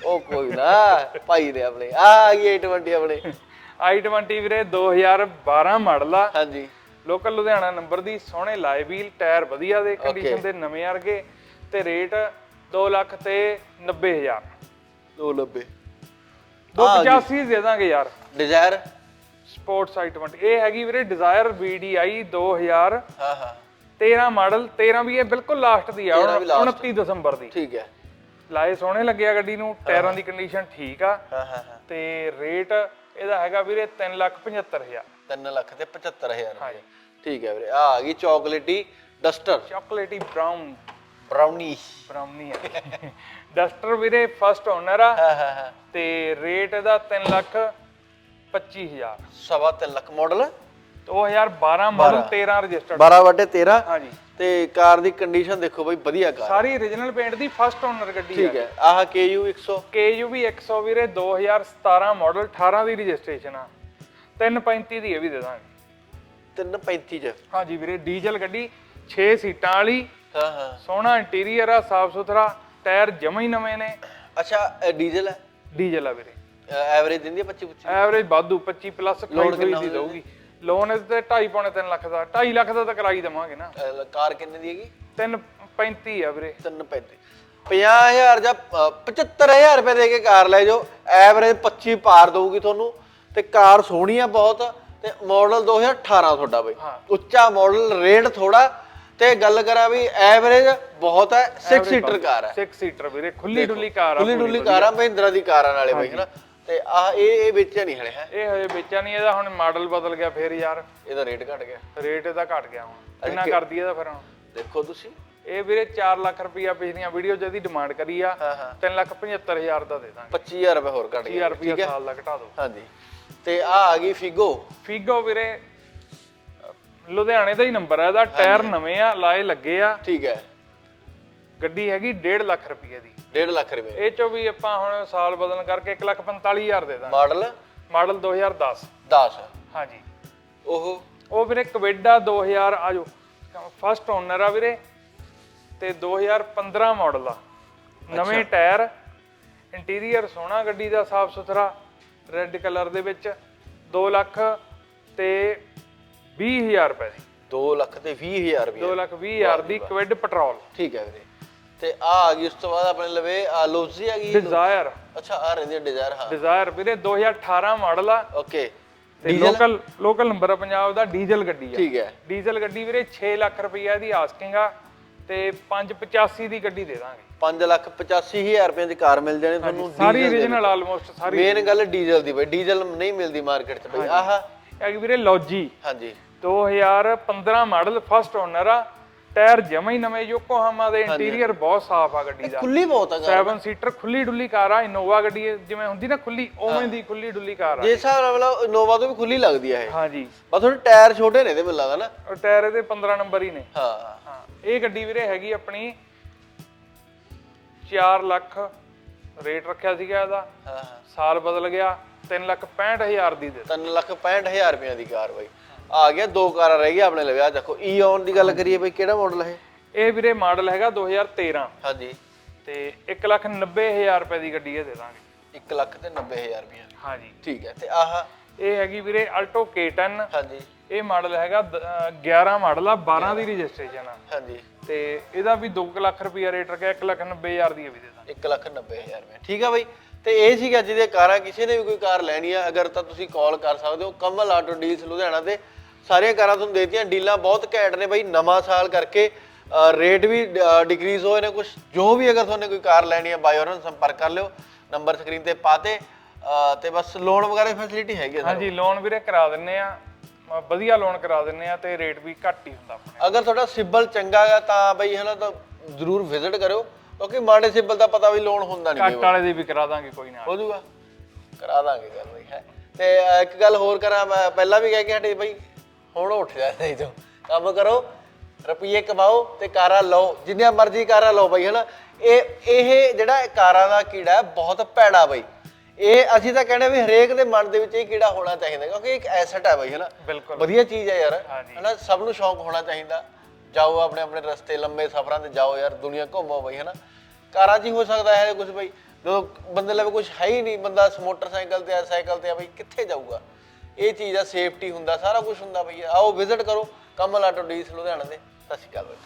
ਉਹ ਕੋਈ ਨਾ ਭਾਈ ਦੇ ਆਪਣੇ। ਆ ਆ ਗਈ 820 ਆਪਣੇ। I20 ਵੀਰੇ 2012 ਮਾਡਲ ਆ। ਹਾਂਜੀ। ਲੋਕਲ ਲੁਧਿਆਣਾ ਨੰਬਰ ਦੀ ਸੋਹਣੇ ਲਾਏ ਵੀਲ ਟਾਇਰ ਵਧੀਆ ਦੇ ਕੰਡੀਸ਼ਨ ਦੇ ਨਵੇਂ ਵਰਗੇ ਤੇ ਰੇਟ 2 ਲੱਖ ਤੇ 90000 290 285 ਦੇ ਦਾਂਗੇ ਯਾਰ। ਡਿਜ਼ਾਇਰ ਸਪੋਰਟਸ i20 ਇਹ ਹੈਗੀ ਵੀਰੇ ਡਿਜ਼ਾਇਰ VDI 2013 ਹਾਂ ਹਾਂ। ਮਾਡਲ 13 ਵੀ ਇਹ ਬਿਲਕੁਲ ਲਾਸਟ ਦੀ ਆ 13 ਵੀ last 29 ਦਸੰਬਰ ਦੀ। ਠੀਕ ਹੈ। ਲਾਏ ਸੋਹਣੇ ਲੱਗਿਆ ਗੱਡੀ ਨੂੰ ਟਾਇਰਾਂ ਦੀ ਕੰਡੀਸ਼ਨ ਠੀਕ ਆ। ਹਾਂ ਹਾਂ ਤੇ ਰੇਟ ਇਹਦਾ ਹੈਗਾ ਵੀਰੇ 375000 3 ਲੱਖ ਤੇ 75000 ਰੁਪਏ। ਠੀਕ ਹੈ ਵੀਰੇ। ਆ ਆ ਗਈ ਚਾਕਲੇਟੀ ਡਸਟਰ ਚਾਕਲੇਟੀ ਬ੍ਰਾਊਨ ਬ੍ਰਾਊਨੀ ਬ੍ਰਾਊਨੀ ਹੈ। ਡਸਟਰ ਵੀਰੇ ਫਸਟ ਓਨਰ ਆ। ਹਾਂ ਹਾਂ ਹਾਂ। ਤੇ ਰੇਟ ਇਹਦਾ 3 ਲੱਖ 25000 ਸਵਾ ਤਿੰਨ ਲੱਖ ਮਾਡਲ 2012 ਮਾਡਲ 13 ਰਜਿਸਟਰਡ 12 ਵਟੇ 13 ਹਾਂਜੀ। ਤੇ ਕਾਰ ਦੀ ਕੰਡੀਸ਼ਨ ਦੇਖੋ ਬਈ ਵਧੀਆ ਕਾਰ ਸਾਰੀ origignal ਪੇਂਟ ਦੀ ਫਸਟ ਓਨਰ ਗੱਡੀ ਠੀਕ ਹੈ ਹੈ। ਆਹ KU 100 KUV 100 ਵੀਰੇ 2017 ਮਾਡਲ 18 ਦੀ ਰਜਿਸਟ੍ਰੇਸ਼ਨ ਆ। 335 ਦੀ ਇਹ ਵੀ ਦੇ ਦਾਂਗੇ। 335 ਚ। ਹਾਂਜੀ ਵੀਰੇ ਡੀਜ਼ਲ ਗੱਡੀ 6 ਸੀਟਾਂ ਵਾਲੀ ਹਾਂ ਹਾਂ। ਸੋਹਣਾ ਇੰਟੀਰੀਅਰ ਆ ਸਾਫ਼ ਸੁਥਰਾ ਟਾਇਰ ਜਮਾ ਹੀ ਨਵੇਂ ਨੇ। ਅੱਛਾ ਡੀਜ਼ਲ ਹੈ? ਡੀਜ਼ਲ ਆ ਵੀਰੇ। ਐਵਰੇਜ ਦਿੰਦੀ ਹੈ 25 25 ਐਵਰੇਜ ਵਾਧੂ 25 ਪਲੱਸ ਖਾਈ ਹੋਈ ਦੀ ਦਊਗੀ। ਲੋਨ ਇਹਦੇ ਤੇ 2.5 ਪੌਣੇ 3 ਲੱਖ ਦਾ 2.5 ਲੱਖ ਦਾ ਤਾਂ ਕਰਾਈ ਦੇਵਾਂਗੇ ਨਾ। ਕਾਰ ਕਿੰਨੇ ਦੀ ਹੈਗੀ? 335 ਆ ਵੀਰੇ। 335 50000 ਜਾਂ ਅਹ, 75000 ਰੁਪਏ ਦੇ ਕੇ ਕਾਰ ਲੈ ਜਾਓ। ਐਵਰੇਜ 25 ਪਾਰ ਦਊਗੀ ਤੁਹਾਨੂੰ। ਤੇ ਕਾਰ ਸੋਹਣੀ ਆ ਬਹੁਤ। ਤੇ ਮਾਡਲ 2018 ਤੁਹਾਡਾ ਬਈ। ਉੱਚਾ ਮਾਡਲ ਰੇਟ ਥੋੜਾ ਤੇ ਗੱਲ ਕਰਾਂ ਵੀ ਐਵਰੇਜ ਬਹੁਤ ਹੈ 6 ਸੀਟਰ ਕਾਰ ਹੈ। 6 ਸੀਟਰ ਵੀਰੇ ਖੁੱਲੀ ਡੁੱਲੀ ਕਾਰ ਆ ਖੁੱਲੀ ਡੁੱਲੀ ਕਾਰਾਂ ਮਹਿੰਦਰਾ ਦੀ ਕਾਰਾਂ ਨਾਲੇ ਬਈ ਹਨਾ? ਤੇ ਆ ਇਹ ਇਹ ਵੇਚਿਆ ਨਹੀਂ ਹਲੇ ਹੈ? ਇਹ ਹਜੇ ਵੇਚਿਆ ਨਹੀਂ ਇਹਦਾ ਹੁਣ ਮਾਡਲ ਬਦਲ ਗਿਆ ਫੇਰ ਯਾਰ। ਇਹਦਾ ਰੇਟ ਘਟ ਗਿਆ। ਰੇਟ ਇਹਦਾ ਘਟ ਗਿਆ ਹੁਣ। ਕਿੰਨਾ ਕਰਦੀ ਇਹਦਾ ਫਿਰ ਹੁਣ? ਦੇਖੋ ਤੁਸੀਂ। ਇਹ ਵੀਰੇ 4 ਲੱਖ ਰੁਪਈਆ ਪਿਛਲੀਆਂ ਵੀਡੀਓ ਜਿਹਦੀ ਡਿਮਾਂਡ ਕਰੀ ਆ। ਹਾਂ ਹਾਂ। 3 ਲੱਖ 75000 ਦਾ ਦੇ ਦਾਂਗੇ। 25000 ਰੁਪਏ ਹੋਰ ਘਟ ਗਿਆ 20000 ਰੁਪਈਆ ਸਾਲ ਦਾ ਘਟਾ ਦਿਓ। ਹਾਂਜੀ। ਤੇ ਆ ਆ ਗਈ ਫਿਗੋ ਫੀਗੋ ਵੀਰੇ ਲੁਧਿਆਣੇ ਦਾ ਹੀ ਨੰਬਰ ਆ ਇਹਦਾ ਟਾਇਰ ਨਵੇਂ ਆ ਲਾਏ ਲੱਗੇ ਆ। ਠੀਕ ਹੈ। ਗੱਡੀ ਹੈਗੀ 1.5 ਲੱਖ ਰੁਪਈਏ ਦੀ। 1.5 ਲੱਖ ਰੁਪਏ। ਇਹ ਚੋਂ ਵੀ ਆਪਾਂ ਹੁਣ ਸਾਲ ਬਦਲਣ ਕਰਕੇ 1 ਲੱਖ 45000 ਦੇ ਦਾਂਗੇ। ਮਾਡਲ? ਮਾਡਲ 2010 10 ਹਾਂਜੀ। ਉਹ? ਉਹ ਵੀਰੇ ਕਵੇਡਾ 2000 ਆਜੋ ਫਸਟ ਓਨਰ ਆ ਵੀਰੇ। ਤੇ 2015 ਮਾਡਲ ਆ। ਨਵੇਂ ਟਾਇਰ। ਇੰਟੀਰੀਅਰ ਸੋਹਣਾ ਗੱਡੀ ਦਾ ਸਾਫ਼ ਸੁਥਰਾ। ਰੈੱਡ ਕਲਰ ਦੇ ਵਿੱਚ 2 ਲੱਖ ਤੇ 20000 ਰੁਪਏ ਦੀ। 2 ਲੱਖ ਤੇ 20000 ਰੁਪਏ 2 ਲੱਖ 20000 ਦੀ ਕਵਿਡ ਪੈਟਰੋਲ ਠੀਕ ਹੈ ਵੀਰੇ। ਤੇ ਆ ਆ ਗਈ ਉਸ ਤੋਂ ਬਾਅਦ ਆਪਣੇ ਲਵੇ ਆ ਲੋਜ਼ੀ ਆ ਗਈ ਡਿਜ਼ਾਇਰ ਅੱਛਾ ਆ ਰਹਿੰਦੀ ਡਿਜ਼ਾਇਰ ਹਾਂ। ਡਿਜ਼ਾਇਰ ਵੀਰੇ 2018 ਮਾਡਲ ਆ। ਓਕੇ ਤੇ ਲੋਕਲ ਲੋਕਲ ਨੰਬਰ ਆ ਪੰਜਾਬ ਦਾ ਡੀਜ਼ਲ ਗੱਡੀ ਆ। ਠੀਕ ਹੈ। ਡੀਜ਼ਲ ਗੱਡੀ ਵੀਰੇ 6 ਲੱਖ ਰੁਪਈਆ ਦੀ ਆਸਕਿੰਗ ਆ। ਤੇ 585 ਦੀ ਗੱਡੀ ਦੇ ਦਾਂਗੇ। 5 ਲੱਖ 85000 ਰੁਪਏ ਦੀ ਕਾਰ ਮਿਲ ਜਾਣੀ ਤੁਹਾਨੂੰ ਸਾਰੀ origignal ਆਲਮੋਸਟ ਸਾਰੀ ਮੇਨ ਗੱਲ ਡੀਜ਼ਲ ਦੀ ਬਈ ਡੀਜ਼ਲ ਨਹੀਂ ਮਿਲਦੀ ਮਾਰਕੀਟ 'ਚ ਬਈ। ਆਹ। ਇਹ ਵੀਰੇ ਲੌਜੀ ਹਾਂਜੀ। 2015 ਮਾਡਲ ਫਸਟ ਓਨਰ ਆ। ਟਾਇਰ ਜਮਾ ਹੀ ਨਵੇਂ ਯੋਕੋਹਾਮਾ ਦੇ ਇੰਟੀਰੀਅਰ ਬਹੁਤ ਸਾਫ਼ ਆ ਗੱਡੀ ਦਾ। ਖੁੱਲੀ ਬਹੁਤ ਆ ਕਾਰ 7 ਸੀਟਰ ਖੁੱਲੀ ਡੁੱਲੀ ਕਾਰ ਆ ਇਨੋਵਾ ਗੱਡੀ ਜਿਵੇਂ ਹੁੰਦੀ ਨਾ ਖੁੱਲੀ ਉਵੇਂ ਦੀ ਖੁੱਲੀ ਡੁੱਲੀ ਕਾਰ ਆ। ਜੇ ਹਿਸਾਬ ਨਾਲ ਮਤਲਬ ਇਨੋਵਾ ਤੋਂ ਵੀ ਖੁੱਲੀ ਲੱਗਦੀ ਆ ਇਹ। ਹਾਂਜੀ। ਬਸ ਥੋੜੇ ਟਾਇਰ ਛੋਟੇ ਨੇ ਇਹਦੇ ਮੈਨੂੰ ਲੱਗਦਾ ਨਾ। ਟਾਇਰ ਇਹਦੇ 15 ਨੰਬਰ ਹੀ ਨੇ। ਹਾਂ। ਹਾਂ। ਇਹ ਗੱਡੀ ਵੀਰੇ ਹੈਗੀ ਆਪਣੀ 4 ਲੱਖ ਰੇਟ ਰੱਖਿਆ ਸੀਗਾ ਇਹਦਾ। ਹਾਂ। ਸਾਲ ਬਦਲ ਗਿਆ 3 ਲੱਖ 65000 ਦੀ ਦੇ 3 ਲੱਖ 65000 ਰੁਪਏ ਦੀ ਕਾਰ ਬਈ। ਆ ਗਿਆ ਦੋ ਕਾਰਾਂ ਰਹਿ ਗਈਆਂ ਆਪਣੇ ਲਵੇ ਆ ਦੇਖੋ ਈਓਨ ਦੀ ਗੱਲ ਕਰੀਏ ਬਈ ਕਿਹੜਾ ਮਾਡਲ ਹੈ ਇਹ ਵੀਰੇ ਮਾਡਲ ਹੈਗਾ 2013 ਹਾਂਜੀ। ਤੇ 1 ਲੱਖ 90000 ਰੁਪਏ ਦੀ ਗੱਡੀ ਇਹ ਦੇ ਦਾਂਗੇ। 1 ਲੱਖ ਤੇ 90000 ਰੁਪਏ ਹਾਂਜੀ। ਠੀਕ ਹੈ ਤੇ ਆਹ? ਇਹ ਹੈਗੀ ਵੀਰੇ ਅਲਟੋ K10 ਹਾਂਜੀ। ਇਹ ਮਾਡਲ ਹੈਗਾ ਦ- ਅਹ 11 ਮਾਡਲ ਆ 12 ਦੀ ਰਜਿਸਟ੍ਰੇਸ਼ਨ ਆ। ਹਾਂਜੀ। ਤੇ ਇਹਦਾ ਵੀ 2 ਲੱਖ ਰੁਪਿਆ ਰੇਟ ਰੱਖਿਆ 1 ਲੱਖ 90 ਹਜ਼ਾਰ ਦੀ ਇਹ ਵੀ ਦੇ ਦਾਂਗੇ। 1 ਲੱਖ 90 ਹਜ਼ਾਰ ਰੁਪਏ ਠੀਕ ਆ ਬਾਈ ਤੇ ਇਹ ਸੀਗਾ ਜਿਹਦੇ ਕਾਰਾਂ ਕਿਸੇ ਨੇ ਵੀ ਕੋਈ ਕਾਰ ਲੈਣੀ ਆ ਅਗਰ ਤਾਂ ਤੁਸੀਂ ਕਾਲ ਕਰ ਸਕਦੇ ਹੋ ਕਮਲ ਆਟੋ ਡੀਲਸ ਲੁਧਿਆਣਾ ਤੇ ਸਾਰੀਆਂ ਕਾਰਾਂ ਤੁਹਾਨੂੰ ਦੇਤੀਆਂ। ਡੀਲਾਂ ਬਹੁਤ ਘੈਂਟ ਨੇ ਬਾਈ ਨਵਾਂ ਸਾਲ ਕਰਕੇ ਰੇਟ ਵੀ ਡਿਕਰੀਜ਼ ਹੋਏ ਨੇ ਕੁਝ ਜੋ ਵੀ ਅਗਰ ਤੁਹਾਨੂੰ ਕੋਈ ਕਾਰ ਲੈਣੀ ਆ ਬਾਈ ਉਹਨਾਂ ਨਾਲ ਸੰਪਰਕ ਕਰ ਲਿਓ। ਨੰਬਰ ਸਕਰੀਨ ਤੇ ਪਾਤੇ ਤੇ ਬਸ ਲੋਨ ਵਗੈਰਾ ਫੈਸਿਲਿਟੀ ਹੈਗੀ ਸਰ ਹਾਂਜੀ ਲੋਨ ਵੀਰੇ ਕਰਾ ਦਿੰਨੇ ਆ। ਵਧੀਆ ਲੋਨ ਕਰਾ ਦਿੰਨੇ ਆ ਤੇ ਰੇਟ ਵੀ ਘੱਟ ਹੀ ਹੁੰਦਾ ਆਪਣੇ। ਅਗਰ ਤੁਹਾਡਾ ਸਿਬਲ ਚੰਗਾ ਹੈ ਤਾਂ ਬਈ ਹਨਾ ਤਾਂ ਜ਼ਰੂਰ ਵਿਜ਼ਿਟ ਕਰਿਓ। ਕਿਉਂਕਿ ਮਾੜੇ ਸਿਬਲ ਦਾ ਪਤਾ ਵੀ ਲੋਨ ਹੁੰਦਾ ਨਹੀਂ ਘੱਟ ਵਾਲੇ ਦੀ ਵੀ ਕਰਾ ਦਾਂਗੇ ਕੋਈ ਨਾ। ਹੋ ਜਾਊਗਾ ਕਰਾ ਦਾਂਗੇ ਗੱਲ ਹੈ। ਤੇ ਇੱਕ ਗੱਲ ਹੋਰ ਕਰਾਂ ਪਹਿਲਾਂ ਵੀ ਕਹਿ ਕੇ ਹਟੇ ਬਈ ਹੁਣ ਉੱਠ ਜਾ ਨਹੀਂ ਤੋਂ। ਕੰਮ ਕਰੋ ਰੁਪਈਏ ਕਮਾਓ ਤੇ ਕਾਰਾਂ ਲਓ ਜਿੰਨੀਆਂ ਮਰਜ਼ੀ ਕਾਰਾਂ ਲਓ ਬਈ ਹਨਾ? ਇਹ ਇਹ ਜਿਹੜਾ ਕਾਰਾਂ ਦਾ ਕੀੜਾ ਹੈ ਬਹੁਤ ਭੈੜਾ ਬਈ। ਇਹ ਅਸੀਂ ਤਾਂ ਕਹਿੰਦੇ ਵੀ ਹਰੇਕ ਦੇ ਮਨ ਦੇ ਵਿੱਚ ਇਹ ਕੀੜਾ ਹੋਣਾ ਚਾਹੀਦਾ ਕਿਉਂਕਿ ਇੱਕ ਐਸੈਟ ਹੈ ਬਈ ਹਨਾ? ਬਿਲਕੁਲ। ਵਧੀਆ ਚੀਜ਼ ਹੈ ਯਾਰ ਹਾਂਜੀ। ਹਨਾ? ਸਭ ਨੂੰ ਸ਼ੌਂਕ ਹੋਣਾ ਚਾਹੀਦਾ। ਜਾਓ ਆਪਣੇ ਆਪਣੇ ਰਸਤੇ ਲੰਮੇ ਸਫ਼ਰਾਂ ਤੇ ਜਾਓ ਯਾਰ ਦੁਨੀਆ ਘੁੰਮੋ ਬਈ ਹਨਾ? ਕਾਰਾਂ 'ਚ ਹੀ ਹੋ ਸਕਦਾ ਹੈ ਕੁਝ ਬਈ। ਜਦੋਂ ਬੰਦੇ ਲਵੇ ਕੁਝ ਹੈ ਹੀ ਨਹੀਂ ਬੰਦਾ ਮੋਟਰਸਾਈਕਲ ਤੇ ਆ ਸਾਈਕਲ ਤੇ ਆ ਬਈ ਕਿੱਥੇ ਜਾਊਗਾ? ਇਹ ਚੀਜ਼ ਆ ਸੇਫਟੀ ਹੁੰਦਾ, ਸਾਰਾ ਕੁਝ ਹੁੰਦਾ ਭਈਆ ਆਓ ਵਿਜ਼ਿਟ ਕਰੋ, ਕਮਲ ਆਟੋ ਡੀਲਸ ਲੁਧਿਆਣਾ ਦੇ। ਸਤਿ ਸ਼੍ਰੀ ਅਕਾਲ ਬਈ।